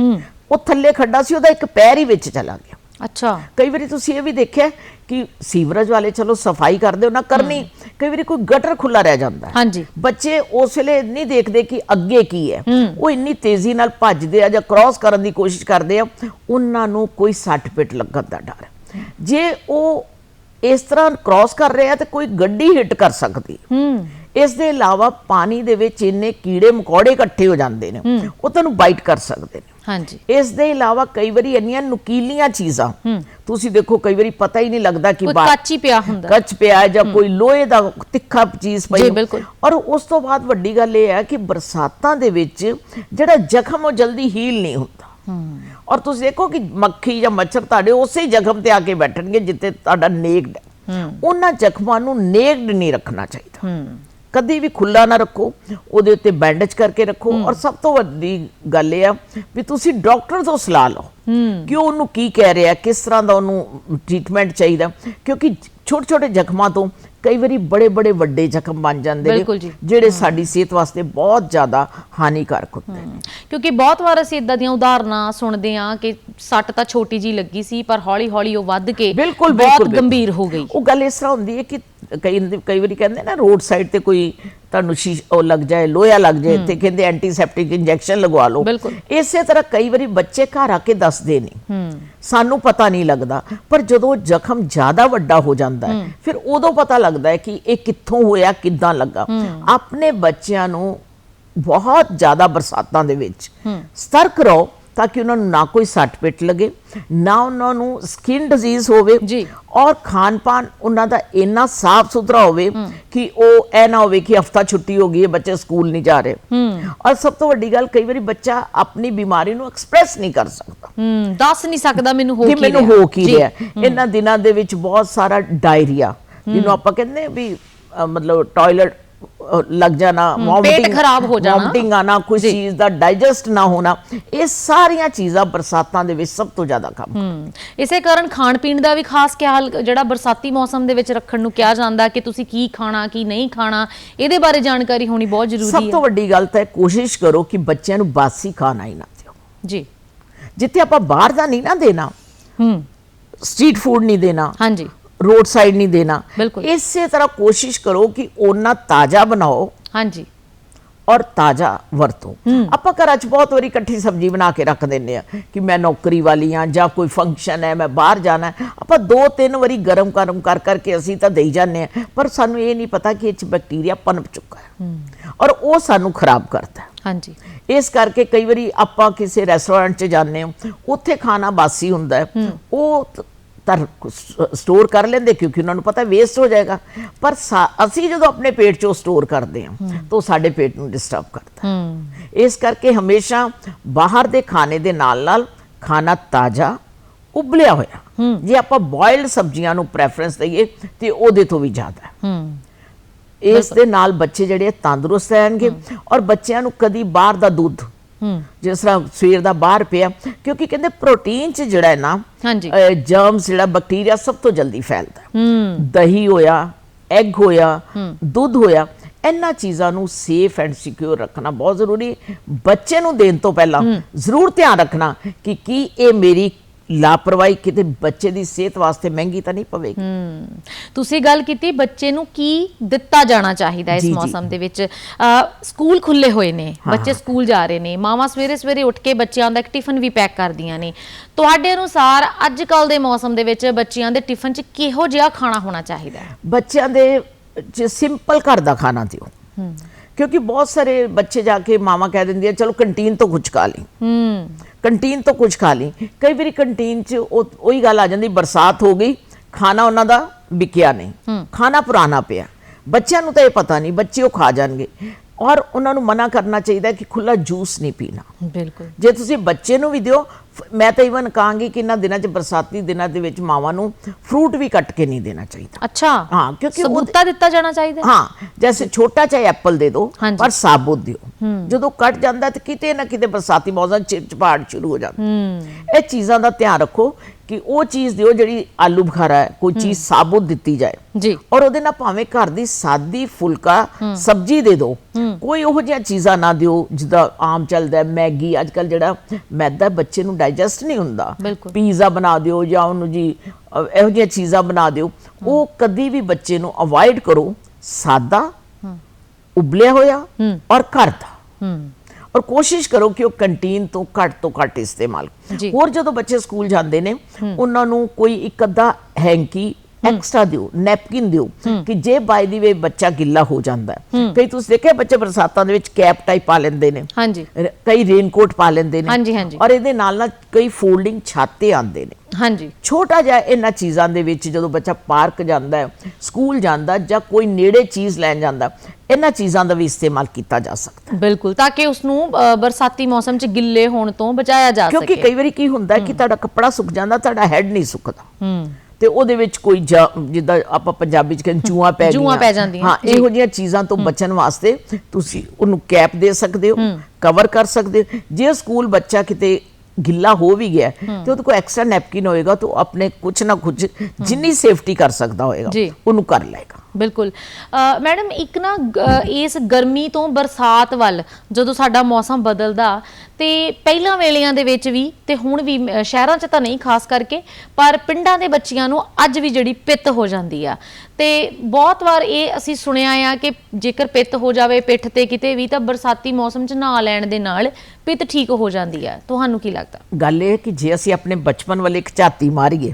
ਉਹ ਥੱਲੇ ਖੱਡਾ ਸੀ ਉਹਦਾ ਇੱਕ ਪੈਰ ਹੀ ਵਿੱਚ ਚਲਾ ਗਿਆ। ਅੱਛਾ। ਕਈ ਵਾਰੀ ਤੁਸੀਂ ਇਹ ਵੀ ਦੇਖਿਆ ਕਿ ਸੀਵਰੇਜ ਵਾਲੇ ਚਲੋ ਸਫ਼ਾਈ ਕਰਦੇ ਉਹਨਾਂ ਕਰਨੀ ਕਈ ਵਾਰੀ ਕੋਈ ਗਟਰ ਖੁੱਲਾ ਰਹਿ ਜਾਂਦਾ। ਹੈ ਹਾਂਜੀ। ਬੱਚੇ ਉਸ ਵੇਲੇ ਨਹੀਂ ਦੇਖਦੇ ਕਿ ਅੱਗੇ ਕੀ ਹੈ। ਉਹ ਇੰਨੀ ਤੇਜ਼ੀ ਨਾਲ ਭੱਜਦੇ ਆ ਜਾਂ ਕ੍ਰਾਸ ਕਰਨ ਦੀ ਕੋਸ਼ਿਸ਼ ਕਰਦੇ ਆ ਉਹਨਾਂ ਨੂੰ ਕੋਈ ਸੱਟ ਪਿੱਟ ਲੱਗਣ ਦਾ ਡਰ। ਜੇ ਉਹ ਇਸ ਤਰ੍ਹਾਂ ਕ੍ਰਾਸ ਕਰ ਰਿਹਾ ਤੇ ਕੋਈ ਗੱਡੀ ਹਿੱਟ ਕਰ ਸਕਦੀ। ਹੂੰ। ਇਸ ਦੇ ਇਲਾਵਾ ਪਾਣੀ ਦੇ ਵਿੱਚ ਇੰਨੇ ਕੀੜੇ ਮਕੌੜੇ ਇਕੱਠੇ ਹੋ ਜਾਂਦੇ ਨੇ। ਉਹ ਤੁਹਾਨੂੰ ਬਾਈਟ ਕਰ ਸਕਦੇ ਨੇ। ਹਾਂਜੀ। ਇਸ ਦੇ ਇਲਾਵਾ ਕਈ ਵਾਰੀ ਇੰਨੀਆਂ ਨੁਕੀਲੀਆਂ ਚੀਜ਼ਾਂ ਤੁਸੀਂ ਦੇਖੋ ਕਈ ਵਾਰੀ ਪਤਾ ਹੀ ਨਹੀਂ ਲੱਗਦਾ ਕਿ ਕੋਈ ਕੱਚ ਪਿਆ ਹੁੰਦਾ। ਕੱਚ ਪਿਆ ਹੈ ਜਾਂ ਕੋਈ ਲੋਹੇ ਦਾ ਤਿੱਖਾ ਚੀਜ਼ ਪਈ। ਔਰ ਉਸ ਤੋਂ ਬਾਅਦ ਵੱਡੀ ਗੱਲ ਇਹ ਹੈ ਕਿ ਬਰਸਾਤਾਂ ਦੇ ਵਿੱਚ ਜਿਹੜਾ ਜ਼ਖਮ ਉਹ ਜਲਦੀ ਹੀਲ ਨਹੀਂ ਹੁੰਦਾ। ਔਰ ਤੁਸੀਂ ਦੇਖੋ ਕਿ ਮੱਖੀ ਜਾਂ ਮੱਛਰ ਤੁਹਾਡੇ ਉਸੇ ਜ਼ਖਮ ਤੇ ਆ ਕੇ ਬੈਠਣਗੇ ਜਿੱਥੇ ਤੁਹਾਡਾ ਨੇਕਡ ਹੈ। ਉਹਨਾਂ ਜ਼ਖਮਾਂ ਨੂੰ ਨੇਕਡ ਨਹੀਂ ਰੱਖਣਾ ਚਾਹੀਦਾ। ਕਦੀ ਵੀ ਖੁੱਲਾ ਨਾ ਰੱਖੋ ਉਹਦੇ ਉੱਤੇ ਬੈਂਡੇਜ ਕਰਕੇ ਰੱਖੋ। ਔਰ ਸਭ ਤੋਂ ਵੱਡੀ ਗੱਲ ਇਹ ਆ ਵੀ ਤੁਸੀਂ ਡਾਕਟਰ ਤੋਂ ਸਲਾਹ ਲਓ। ਕਿ ਉਹ ਉਹਨੂੰ ਕੀ ਕਹਿ ਰਿਹਾ ਕਿਸ ਤਰ੍ਹਾਂ ਦਾ ਉਹਨੂੰ ਟ੍ਰੀਟਮੈਂਟ ਚਾਹੀਦਾ? ਕਿਉਂਕਿ ਛੋਟੇ ਛੋਟੇ ਜ਼ਖਮਾਂ ਤੋਂ ਕਈ ਵਾਰੀ ਬੜੇ ਬੜੇ ਵੱਡੇ ਜ਼ਖਮ ਬਣ ਜਾਂਦੇ ਜੀ। ਜਿਹੜੇ ਸਾਡੀ ਸਿਹਤ ਵਾਸਤੇ ਬਹੁਤ ਜ਼ਿਆਦਾ ਹਾਨੀਕਾਰਕ ਹੁੰਦੇ ਨੇ। ਕਿਉਂਕਿ ਬਹੁਤ ਵਾਰ ਅਸੀਂ ਇਦਾਂ ਦੀਆਂ ਉਦਾਹਰਨਾਂ ਸੁਣਦੇ ਹਾਂ ਕਿ ਸੱਟ ਤਾਂ ਛੋਟੀ ਜੀ ਲੱਗੀ ਸੀ ਪਰ ਹੌਲੀ ਹੌਲੀ ਉਹ ਵੱਧ ਕੇ ਬਹੁਤ ਗੰਭੀਰ ਹੋ ਗਈ। ਉਹ ਗੱਲ ਇਸ ਤਰ੍ਹਾਂ ਹੁੰਦੀ ਹੈ ਕਿ ਕਈ ਕਈ ਵਾਰੀ ਕਹਿੰਦੇ ਨਾ ਰੋਡ ਸਾਈਡ ਤੇ ਕੋਈ ਤੁਹਾਨੂੰ ਸ਼ੀਸ਼ ਉਹ ਲੱਗ ਜਾਏ ਲੋਹਾ ਲੱਗ ਜਾਏ ਤੇ ਕਹਿੰਦੇ ਐਂਟੀਸੈਪਟਿਕ ਇੰਜੈਕਸ਼ਨ ਲਗਵਾ ਲਓ। ਇਸੇ ਤਰ੍ਹਾਂ ਕਈ ਵਾਰੀ ਬੱਚੇ ਘਰ ਆ ਕੇ ਦੱਸਦੇ ਨੇ। ਸਾਨੂੰ ਪਤਾ ਨਹੀਂ ਲੱਗਦਾ ਪਰ ਜਦੋਂ ਜ਼ਖਮ ਜ਼ਿਆਦਾ ਵੱਡਾ ਹੋ ਜਾਂਦਾ ਹੈ ਫਿਰ ਉਦੋਂ ਪਤਾ ਲੱਗਦਾ ਹੈ ਕਿ ਇਹ ਕਿੱਥੋਂ ਹੋਇਆ ਕਿੱਦਾਂ ਲੱਗਾ। ਆਪਣੇ ਬੱਚਿਆਂ ਨੂੰ ਬਹੁਤ ਜ਼ਿਆਦਾ ਬਰਸਾਤਾਂ ਦੇ ਵਿੱਚ ਸਤਰਕ ਰਹੋ ਤਾਂ ਕਿ ਉਹਨਾਂ ਨੂੰ ਨਾ ਕੋਈ ਸੱਟ ਪਿੱਟ ਲੱਗੇ ਨਾ ਉਹਨਾਂ ਨੂੰ ਸਕਿਨ ਡਿਜ਼ੀਜ਼ ਹੋਵੇ ਜੀ। ਔਰ ਖਾਣ ਪਾਨ ਉਹਨਾਂ ਦਾ ਇੰਨਾ ਸਾਫ਼ ਸੁਥਰਾ ਹੋਵੇ ਕਿ ਉਹ ਐ ਨਾ ਹੋਵੇ ਕਿ ਹਫਤਾ ਛੁੱਟੀ ਹੋ ਗਈ ਹੈ ਬੱਚੇ ਸਕੂਲ ਨਹੀਂ ਜਾ ਰਹੇ। ਔਰ ਸਭ ਤੋਂ ਵੱਡੀ ਗੱਲ ਕਈ ਵਾਰੀ ਬੱਚਾ ਆਪਣੀ ਬਿਮਾਰੀ ਨੂੰ ਐਕਸਪ੍ਰੈਸ ਨਹੀਂ ਕਰ ਸਕਦਾ। ਦੱਸ ਨਹੀਂ ਸਕਦਾ ਮੈਨੂੰ ਹੋ ਕਿ ਮੈਨੂੰ। ਹੋ। ਰਿਹਾ। ਇਹਨਾਂ ਦਿਨਾਂ ਦੇ ਵਿੱਚ ਬਹੁਤ ਸਾਰਾ ਡਾਇਰੀਆ ਜਿਹਨੂੰ ਆਪਾਂ ਕਹਿੰਦੇ ਵੀ ਅ, ਮਤਲਬ ਟਾਇਲਟ ਲੱਗ ਜਾਣਾ vomiting- ਖਰਾਬ ਹੋ ਜਾਣਾ। vomiting ਆਣਾ ਕੋਈ ਚੀਜ਼ ਦਾ ਡਾਈਜੈਸਟ ਨਾ ਹੋਣਾ ਇਹ ਸਾਰੀਆਂ ਚੀਜ਼ਾਂ ਬਰਸਾਤਾਂ ਦੇ ਵਿੱਚ ਸਭ ਤੋਂ ਜ਼ਿਆਦਾ ਕੰਮ ਹੂੰ। ਇਸੇ ਕਾਰਨ ਖਾਣ ਪੀਣ ਦਾ ਵੀ ਖਾਸ ਖਿਆਲ ਜਿਹੜਾ ਬਰਸਾਤੀ ਮੌਸਮ ਦੇ ਵਿੱਚ ਰੱਖਣ ਨੂੰ ਕਿਹਾ ਜਾਂਦਾ ਕਿ ਤੁਸੀਂ ਕੀ ਖਾਣਾ ਕੀ ਨਹੀਂ ਖਾਣਾ ਇਹਦੇ ਬਾਰੇ ਜਾਣਕਾਰੀ ਹੋਣੀ ਬਹੁਤ ਜ਼ਰੂਰੀ ਸਭ ਹੈ। ਤੋਂ ਵੱਡੀ ਗੱਲ ਤਾਂ ਕੋਸ਼ਿਸ਼ ਕਰੋ ਕਿ ਬੱਚਿਆਂ ਨੂੰ ਬਾਸੀ ਖਾਣਾ ਹੀ ਨਾ ਦਿਓ। ਜੀ। ਜਿੱਥੇ ਆਪਾਂ ਬਾਹਰ ਦਾ ਨਹੀਂ ਨਾ ਦੇਣਾ ਹੂੰ। ਸਟਰੀਟ ਫੂਡ ਨਹੀਂ ਦੇਣਾ ਹਾਂਜੀ। ਰੋਡ ਸਾਈਡ ਨਹੀਂ ਦੇਣਾ। ਇਸੇ ਤਰ੍ਹਾਂ ਕੋਸ਼ਿਸ਼ ਕਰੋ ਕਿ ਉਹਨਾਂ ਤਾਜ਼ਾ ਬਣਾਓ ਹਾਂਜੀ। ਔਰ ਤਾਜ਼ਾ ਵਰਤੋ। ਆਪਾਂ ਘਰਾਂ 'ਚ ਬਹੁਤ ਵਾਰੀ ਇਕੱਠੀ ਸਬਜ਼ੀ ਬਣਾ ਕੇ ਰੱਖ ਦਿੰਦੇ ਆ ਕਿ ਮੈਂ ਨੌਕਰੀ ਵਾਲੀ ਆ ਜਾਂ ਕੋਈ ਫੰਕਸ਼ਨ ਹੈ ਮੈਂ ਬਾਹਰ ਜਾਣਾ। ਆਪਾਂ ਦੋ ਤਿੰਨ ਵਾਰੀ ਗਰਮ ਗਰਮ ਕਰ ਕਰਕੇ ਅਸੀਂ ਤਾਂ ਦੇਈ ਜਾਂਦੇ ਆ ਪਰ ਸਾਨੂੰ ਇਹ ਨਹੀਂ ਪਤਾ ਕਿ ਇਹ 'ਚ ਬੈਕਟੀਰੀਆ ਪਨਪ ਚੁੱਕਾ ਹੈ ਔਰ ਉਹ ਸਾਨੂੰ ਖਰਾਬ ਕਰਦਾ ਹੈ। ਹਾਂਜੀ। ਇਸ ਕਰਕੇ ਕਈ ਵਾਰੀ ਆਪਾਂ ਕਿਸੇ ਰੈਸਟੋਰੈਂਟ 'ਚ ਜਾਂਦੇ ਹਾਂ ਉੱਥੇ ਖਾਣਾ ਬਾਸੀ ਹੁੰਦਾ ਹੈ। ਉਹ ਤਰ ਸਟੋਰ ਕਰ ਲੈਂਦੇ ਕਿਉਂਕਿ ਉਹਨਾਂ ਨੂੰ ਪਤਾ ਵੇਸਟ ਹੋ ਜਾਏਗਾ। ਪਰ ਅਸੀਂ ਜਦੋਂ ਆਪਣੇ ਪੇਟ 'ਚੋਂ ਸਟੋਰ ਕਰਦੇ ਹਾਂ ਤਾਂ ਉਹ ਸਾਡੇ ਪੇਟ ਨੂੰ ਡਿਸਟਰਬ ਕਰਦਾ। ਇਸ ਕਰਕੇ ਹਮੇਸ਼ਾ ਬਾਹਰ ਦੇ ਖਾਣੇ ਦੇ ਨਾਲ ਨਾਲ ਖਾਣਾ ਤਾਜ਼ਾ ਉਬਲਿਆ ਹੋਇਆ। ਜੇ ਆਪਾਂ ਬੋਇਲਡ ਸਬਜ਼ੀਆਂ ਨੂੰ ਪ੍ਰੈਫਰੈਂਸ ਦਈਏ ਤੇ ਉਹਦੇ ਤੋਂ ਵੀ ਜ਼ਿਆਦਾ ਇਸ ਦੇ ਨਾਲ ਬੱਚੇ ਜਿਹੜੇ ਤੰਦਰੁਸਤ ਰਹਿਣਗੇ ਔਰ ਬੱਚਿਆਂ ਨੂੰ ਕਦੀ ਬਾਹਰ ਦਾ ਦੁੱਧ ਜਿਸ ਤਰ੍ਹਾਂ ਸਵੇਰ ਦਾ ਬਾਹਰ ਪਿਆ ਕਿਉਂਕਿ ਕਹਿੰਦੇ ਪ੍ਰੋਟੀਨ ਚ ਜਿਹੜਾ ਹੈ ਨਾ ਹਾਂਜੀ। ਜਰਮਸ ਜਿਹੜਾ ਬੈਕਟੀਰੀਆ ਸਭ ਤੋਂ ਜਲਦੀ ਫੈਲਦਾ ਦਹੀਂ ਹੋਇਆ ਐਗ ਹੋਇਆ ਦੁੱਧ ਹੋਇਆ ਇਹਨਾਂ ਚੀਜ਼ਾਂ ਨੂੰ ਸੇਫ ਐਂਡ ਸਿਕਿਉਰ ਰੱਖਣਾ ਬਹੁਤ ਜ਼ਰੂਰੀ ਬੱਚੇ ਨੂੰ ਦੇਣ ਤੋਂ ਪਹਿਲਾਂ ਜ਼ਰੂਰ ਧਿਆਨ ਰੱਖਣਾ ਕਿ ਕੀ ਇਹ ਮੇਰੀ ਲਾਪਰਵਾਹੀ ਕਿਤੇ ਬੱਚੇ ਦੀ ਸਿਹਤ ਵਾਸਤੇ ਮਹਿੰਗੀ ਤਾਂ ਨਹੀਂ ਪਵੇਗੀ। ਹੂੰ। ਤੁਸੀਂ ਗੱਲ ਕੀਤੀ ਬੱਚੇ ਨੂੰ ਕੀ ਦਿੱਤਾ ਜਾਣਾ ਚਾਹੀਦਾ ਇਸ ਜੀ, ਜੀ। ਮੌਸਮ ਦੇ ਵਿੱਚ? ਸਕੂਲ ਖੁੱਲੇ ਹੋਏ ਨੇ ਬੱਚੇ ਸਕੂਲ ਜਾ ਰਹੇ ਨੇ ਮਾਵਾਂ ਸਵੇਰੇ ਸਵੇਰੇ ਉੱਠ ਕੇ ਬੱਚਿਆਂ ਦਾ ਇੱਕ ਟਿਫਨ ਵੀ ਪੈਕ ਕਰਦੀਆਂ ਨੇ। ਤੁਹਾਡੇ ਅਨੁਸਾਰ ਅੱਜ ਕੱਲ ਦੇ ਮੌਸਮ ਦੇ ਵਿੱਚ ਬੱਚਿਆਂ ਦੇ ਟਿਫਨ 'ਚ ਕਿਹੋ ਜਿਹਾ ਖਾਣਾ ਹੋਣਾ ਚਾਹੀਦਾ? ਬੱਚਿਆਂ ਦੇ ਚ ਸਿੰਪਲ ਘਰ ਦਾ ਖਾਣਾ ਦਿਓ। ਕਿਉਂਕਿ ਬਹੁਤ ਸਾਰੇ ਬੱਚੇ ਜਾ ਕੇ ਮਾਮਾ ਕਹਿ ਦਿੰਦੀ ਹੈ ਚਲੋ ਕੰਟੀਨ ਤੋਂ ਕੁਝ ਖਾ ਲਈ। ਹੂੰ। ਕੰਟੀਨ ਤੋਂ ਕੁਝ ਖਾ ਲਈ। ਕਈ ਵਾਰੀ ਕੰਟੀਨ 'ਚ ਉਹ ਉਹੀ ਗੱਲ ਆ ਜਾਂਦੀ ਬਰਸਾਤ ਹੋ ਗਈ ਖਾਣਾ ਉਹਨਾਂ ਦਾ ਵਿਕਿਆ ਨਹੀਂ। ਖਾਣਾ ਪੁਰਾਣਾ ਪਿਆ। ਬੱਚਿਆਂ ਨੂੰ ਤਾਂ ਇਹ ਪਤਾ ਨਹੀਂ ਬੱਚੇ ਉਹ ਖਾ ਜਾਣਗੇ। ਔਰ ਉਹਨਾਂ ਨੂੰ ਮਨਾ ਕਰਨਾ ਚਾਹੀਦਾ ਕਿ ਖੁੱਲਾ ਜੂਸ ਨਹੀਂ ਪੀਣਾ। ਬਿਲਕੁਲ। ਜੇ ਤੁਸੀਂ ਬੱਚੇ ਨੂੰ ਵੀ ਦਿਓ ਮੈਂ ਤਾਂ ਇਵਨ ਕਹਾਂਗੀ ਕਿ ਇਹਨਾਂ ਦਿਨਾਂ 'ਚ ਬਰਸਾਤੀ ਦਿਨਾਂ ਦੇ ਵਿੱਚ ਮਾਵਾਂ ਨੂੰ ਫਰੂਟ ਵੀ ਕੱਟ ਕੇ ਨਹੀਂ ਦੇਣਾ ਚਾਹੀਦਾ। ਅੱਛਾ। ਹਾਂ, ਕਿਉਂਕਿ ਉਹ- ਸਬੂਤਾ ਦਿੱਤਾ ਜਾਣਾ ਚਾਹੀਦਾ ਹੈ? ਜੈਸੇ ਛੋਟਾ ਚਾਹੇ ਐਪਲ ਦੇ ਦਿਓ। ਪਰ ਸਾਬੁਤ ਦਿਓ। ਜਦੋਂ ਕੱਟ ਜਾਂਦਾ ਤੇ ਕਿਤੇ ਨਾ ਕਿਤੇ ਬਰਸਾਤੀ ਮੌਸਮ ਚਿਪਚਪਾਹਟ ਸ਼ੁਰੂ ਹੋ ਜਾਂਦੀ। ਇਹ ਚੀਜ਼ਾਂ ਦਾ ਧਿਆਨ ਰੱਖੋ। ਕਿ ਉਹ ਚੀਜ਼ ਦਿਓ ਜਿਹੜੀ ਆਲੂ ਬੁਖਾਰਾ ਹੈ ਕੋਈ ਚੀਜ਼ ਸਾਬੁਤ ਦਿੱਤੀ ਜਾਏ। ਜੀ। ਔਰ ਉਹਦੇ ਨਾਲ ਭਾਵੇਂ ਘਰ ਦੀ ਸਾਦੀ ਫੁਲਕਾ ਸਬਜ਼ੀ ਦੇ ਦਿਓ ਕੋਈ ਉਹੋ ਜਿਹੀਆਂ ਚੀਜ਼ਾਂ ਨਾ ਦਿਓ ਜਿੱਦਾਂ ਆਮ ਚੱਲਦਾ ਹੈ ਮੈਗੀ ਅੱਜ ਕੱਲ ਜਿਹੜਾ ਮੈਦਾ ਬੱਚੇ ਨੂੰ ਡਾਈਜੈਸਟ ਨਹੀਂ ਹੁੰਦਾ। ਪੀਜ਼ਾ ਬਣਾ ਦਿਓ ਜਾਂ ਉਹਨੂੰ ਜੀ ਇਹੋ ਜਿਹੀਆਂ ਚੀਜ਼ਾਂ ਬਣਾ ਦਿਓ ਉਹ ਕਦੀ ਵੀ ਬੱਚੇ ਨੂੰ ਅਵੋਇਡ ਕਰੋ ਸਾਦਾ ਉਬਲਿਆ ਹੋਇਆ ਔਰ ਘਰ ਦਾ। ਔਰ ਕੋਸ਼ਿਸ਼ ਕਰੋ ਕਿ ਉਹ ਕੰਟੀਨ ਤੋਂ ਘੱਟ ਤੋਂ ਘੱਟ ਇਸਤੇਮਾਲ। ਹੋਰ ਜਦੋਂ ਬੱਚੇ ਸਕੂਲ ਜਾਂਦੇ ਨੇ ਉਹਨਾਂ ਨੂੰ ਕੋਈ ਇੱਕ ਅੱਧਾ ਹੈਂਕੀ ਐਕਸਟਰਾ ਦਿਓ ਨੈਪਕਿਨ ਦਿਓ ਕਿ ਜੇ ਬਾਈ ਦੀ ਵੇ ਬੱਚਾ ਗਿੱਲਾ ਹੋ ਜਾਂਦਾ ਕਈ ਤੁਸੀਂ ਦੇਖਿਆ ਬੱਚੇ ਬਰਸਾਤਾਂ ਦੇ ਵਿੱਚ ਕੈਪ ਟਾਈਪ ਪਾ ਲੈਂਦੇ ਨੇ। ਹਾਂਜੀ। ਕਈ ਰੇਨਕੋਟ ਪਾ ਲੈਂਦੇ ਨੇ। ਹਾਂਜੀ, ਹਾਂਜੀ। ਔਰ ਇਹਦੇ ਨਾਲ ਨਾਲ ਕਈ ਫੋਲਡਿੰਗ ਛਾਤੇ ਆਉਂਦੇ ਨੇ। ਹਾਂਜੀ। ਛੋਟਾ ਜਿਹਾ ਇਹਨਾਂ ਚੀਜ਼ਾਂ ਦੇ ਵਿੱਚ ਜਦੋਂ ਬੱਚਾ ਪਾਰਕ ਜਾਂਦਾ ਹੈ ਸਕੂਲ ਜਾਂਦਾ ਜਾਂ ਕੋਈ ਨੇੜੇ ਚੀਜ਼ ਲੈਣ ਜਾਂਦਾ ਇਹਨਾਂ ਚੀਜ਼ਾਂ ਦਾ ਵੀ ਇਸਤੇਮਾਲ ਕੀਤਾ ਜਾ ਸਕਦਾ ਬਿਲਕੁਲ ਤਾਂ ਕਿ ਉਸ ਨੂੰ ਬਰਸਾਤੀ ਮੌਸਮ 'ਚ ਗਿੱਲੇ ਹੋਣ ਤੋਂ ਬਚਾਇਆ ਜਾ ਕਿਉਂਕਿ ਸਕੇ। ਕਈ ਵਾਰੀ ਕੀ ਹੁੰਦਾ ਕਿ ਤੁਹਾਡਾ ਕੱਪੜਾ ਸੁੱਕ ਜਾਂਦਾ ਤੁਹਾਡਾ ਹੈਡ ਨਹੀਂ ਸੁੱਕਦਾ। ਹੂੰ। ਤੇ ਉਹਦੇ ਵਿੱਚ ਕੋਈ ਜਿੱਦਾਂ ਆਪਾਂ ਪੰਜਾਬੀ ਚ ਕਹਿੰਦੇ ਜੂਆਂ ਪੈ ਗਈਆਂ ਜੂਆਂ ਪੈ ਜਾਂਦੀਆਂ, ਹਾਂ। ਇਹੋ ਜਿਹੀਆਂ ਚੀਜ਼ਾਂ ਤੋਂ ਬਚਣ ਵਾਸਤੇ ਤੁਸੀਂ ਉਹਨੂੰ ਕੈਪ ਦੇ ਸਕਦੇ ਹੋ ਕਵਰ ਕਰ ਸਕਦੇ ਹੋ। ਜੇ ਸਕੂਲ ਬੱਚਾ ਕਿਤੇ ਗਿੱਲਾ ਹੋ ਵੀ ਗਿਆ ਤੇ ਉਹਦੇ ਕੋਲ ਐਕਸਟਰਾ ਨੈਪਕਿਨ ਹੋਏਗਾ ਤਾਂ ਆਪਣੇ ਕੁਝ ਨਾ ਕੁਝ ਜਿੰਨੀ ਸੇਫਟੀ ਕਰ ਸਕਦਾ ਹੋਏਗਾ। ਉਹਨੂੰ ਕਰ ਲਏਗਾ। ਬਿਲਕੁਲ। ਮੈਡਮ ਇੱਕ ਨਾ ਇਸ ਗਰਮੀ ਤੋਂ ਬਰਸਾਤ ਵੱਲ ਜਦੋਂ ਸਾਡਾ ਮੌਸਮ ਬਦਲਦਾ ਤੇ ਪਹਿਲਾਂ ਵੇਲਿਆਂ ਦੇ ਵਿੱਚ ਵੀ ਤੇ ਹੁਣ ਵੀ ਸ਼ਹਿਰਾਂ 'ਚ ਤਾਂ ਨਹੀਂ ਖਾਸ ਕਰਕੇ ਪਰ ਪਿੰਡਾਂ ਦੇ ਬੱਚਿਆਂ ਨੂੰ ਅੱਜ ਵੀ ਜਿਹੜੀ ਪਿੱਤ ਹੋ ਜਾਂਦੀ ਆ। ਤੇ ਬਹੁਤ ਵਾਰ ਇਹ ਅਸੀਂ ਸੁਣਿਆ ਆ ਕਿ ਜੇਕਰ ਪਿੱਤ ਹੋ ਜਾਵੇ ਪਿੱਠ ਤੇ ਕਿਤੇ ਵੀ ਤਾਂ ਬਰਸਾਤੀ ਮੌਸਮ 'ਚ ਨਹਾ ਲੈਣ ਦੇ ਨਾਲ ਪਿੱਤ ਠੀਕ ਹੋ ਜਾਂਦੀ ਆ। ਤੁਹਾਨੂੰ ਕੀ ਲੱਗਦਾ? ਗੱਲ ਇਹ ਕਿ ਜੇ ਅਸੀਂ ਆਪਣੇ ਬਚਪਨ ਵੱਲ ਇੱਕ ਝਾਤੀ ਮਾਰੀਏ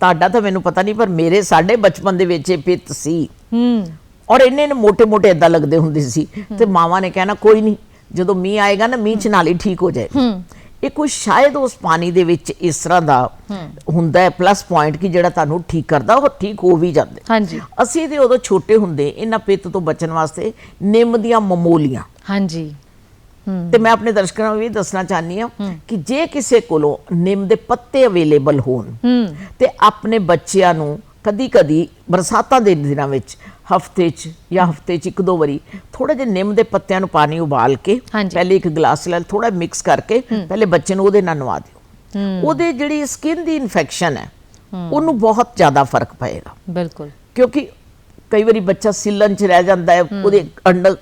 ਤੁਹਾਡਾ ਤਾਂ ਮੈਨੂੰ ਪਤਾ ਨਹੀਂ ਪਰ ਮੇਰੇ ਸਾਡੇ ਬਚਪਨ ਦੇ ਵਿੱਚ ਇਹ ਪਿੱਤ ਸੀ। ਹੂੰ ਔਰ ਇੰਨੇ ਨੇ ਮੋٹے-ਮੋٹے ਇਦਾਂ ਲੱਗਦੇ ਹੁੰਦੇ ਸੀ। ਤੇ ਮਾਵਾ ਨੇ ਕਹਿਣਾ ਕੋਈ ਨਹੀਂ ਜਦੋਂ ਮੀਂਹ ਆਏਗਾ ਨਾ ਮੀਂਹ ਚ ਨਾਲੇ ਠੀਕ ਹੋ ਜਾਏ ਇਹ ਕੋਈ ਸ਼ਾਇਦ ਉਸ ਪਾਣੀ ਦੇ ਵਿੱਚ ਇਸ ਤਰ੍ਹਾਂ ਦਾ ਹੁੰਦਾ ਹੈ ਪਲੱਸ ਪੁਆਇੰਟ ਕਿ ਜਿਹੜਾ ਤੁਹਾਨੂੰ ਠੀਕ ਕਰਦਾ ਉਹ ਠੀਕ ਹੋ ਵੀ ਜਾਂਦੇ। ਹਾਂਜੀ। ਅਸੀਂ ਤੇ ਉਦੋਂ ਛੋਟੇ ਹੁੰਦੇ ਇਹਨਾਂ ਪਿੱਤ ਤੋਂ ਬਚਣ ਵਾਸਤੇ ਨਿੰਮ ਦੀਆਂ ਮਮੋਲੀਆਂ ਹਾਂਜੀ। ਤੇ ਮੈਂ ਆਪਣੇ ਦਰਸ਼ਕਾਂ ਨੂੰ ਵੀ ਦੱਸਣਾ ਚਾਹਨੀ ਹਾਂ ਕਿ ਜੇ ਕਿਸੇ ਕੋਲੋਂ ਨਿੰਮ ਦੇ ਪੱਤੇ ਅਵੇਲੇਬਲ ਹੋਣ ਤੇ ਆਪਣੇ ਬੱਚਿਆਂ ਨੂੰ ਕਦੀ ਕਦੀ ਬਰਸਾਤਾਂ ਦੇ ਦਿਨਾਂ ਵਿੱਚ ਹਫ਼ਤੇ 'ਚ ਜਾਂ ਹਫ਼ਤੇ 'ਚ ਇੱਕ ਦੋ ਵਾਰੀ ਥੋੜਾ ਜਿਹਾ ਨਿੰਮ ਦੇ ਪੱਤਿਆਂ ਨੂੰ ਪਾਣੀ ਉਬਾਲ ਕੇ। ਪਹਿਲੇ ਇੱਕ ਗਲਾਸ ਲੈ ਥੋੜਾ ਮਿਕਸ ਕਰਕੇ ਪਹਿਲੇ ਬੱਚੇ ਨੂੰ ਉਹਦੇ ਨਾਲ ਨਵਾ ਦਿਓ। ਉਹਦੇ ਜਿਹੜੀ ਸਕਿਨ ਦੀ ਇਨਫੈਕਸ਼ਨ ਹੈ ਉਹਨੂੰ ਬਹੁਤ ਜ਼ਿਆਦਾ ਫ਼ਰਕ ਪਏਗਾ। ਬਿਲਕੁਲ। ਕਿਉਂਕਿ ਕਈ ਵਾਰੀ ਬੱਚਾ ਸਿੱਲਣ 'ਚ ਰਹਿ ਜਾਂਦਾ ਹੈ ਉਹਦੇ ਅੰਡਰ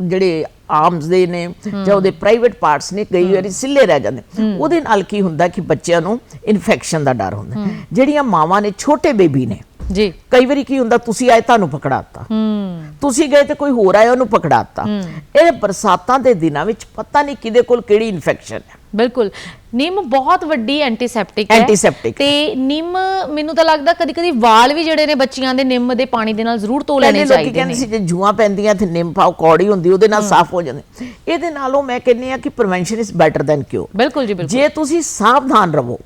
ਜਿਹੜੇ ਆਰਮਸ ਦੇ ਨੇ ਜਾਂ ਉਹਦੇ ਪ੍ਰਾਈਵੇਟ ਪਾਰਟਸ ਨੇ ਕਈ ਵਾਰੀ ਸਿੱਲੇ ਰਹਿ ਜਾਂਦੇ। ਉਹਦੇ ਨਾਲ ਕੀ ਹੁੰਦਾ ਕਿ ਬੱਚਿਆਂ ਨੂੰ ਇਨਫੈਕਸ਼ਨ ਦਾ ਡਰ ਹੁੰਦਾ। ਜਿਹੜੀਆਂ ਮਾਵਾਂ ਨੇ ਛੋਟੇ ਬੇਬੀ ਨੇ ਜੀ। ਕਈ ਵਾਰੀ ਕੀ ਹੁੰਦਾ ਤੁਸੀਂ ਆਏ ਤੁਹਾਨੂੰ ਪਕੜਾਤਾ ਹੂੰ। ਤੁਸੀਂ ਗਏ ਤੇ ਕੋਈ ਹੋਰ ਆਇਆ ਉਹਨੂੰ ਪਕੜਾਤਾ ਇਹ ਬਰਸਾਤਾਂ ਦੇ ਦਿਨਾਂ ਵਿੱਚ ਪਤਾ ਨਹੀਂ ਕਿਹਦੇ ਕੋਲ ਕਿਹੜੀ ਇਨਫੈਕਸ਼ਨ ਹੈ। ਬਿਲਕੁਲ। ਨਿੰਮ ਬਹੁਤ ਵੱਡੀ ਐਂਟੀਸੈਪਟਿਕ ਹੈ। Antiseptic। ਤੇ ਨਿੰਮ ਮੈਨੂੰ ਤਾਂ ਲੱਗਦਾ ਕਦੀ ਕਦੀ ਵਾਲ ਵੀ ਜਿਹੜੇ ਨੇ ਬੱਚੀਆਂ ਦੇ ਨਿੰਮ ਦੇ ਪਾਣੀ ਦੇ ਨਾਲ ਜ਼ਰੂਰ ਧੋ ਲੈਣੇ ਲੋਕੀ ਚਾਹੀਦੇ ਕਹਿੰਦੇ ਨੇ। ਸੀ ਜੇ ਜੂਆਂ ਪੈਂਦੀਆਂ ਤੇ ਨਿੰਮ ਪਾਓ ਕੌੜੀ ਹੁੰਦੀ ਉਹਦੇ ਨਾਲ ਸਾਫ਼ ਹੋ ਜਾਂਦੇ। ਇਹਦੇ ਨਾਲੋਂ ਮੈਂ ਕਹਿੰਨੀ ਆ ਕਿ prevention is better than cure ਬਿਲਕੁਲ ਜੀ ਬਿਲਕੁਲ। ਜੇ ਤੁਸੀਂ ਸਾਵਧਾਨ ਰਹੋ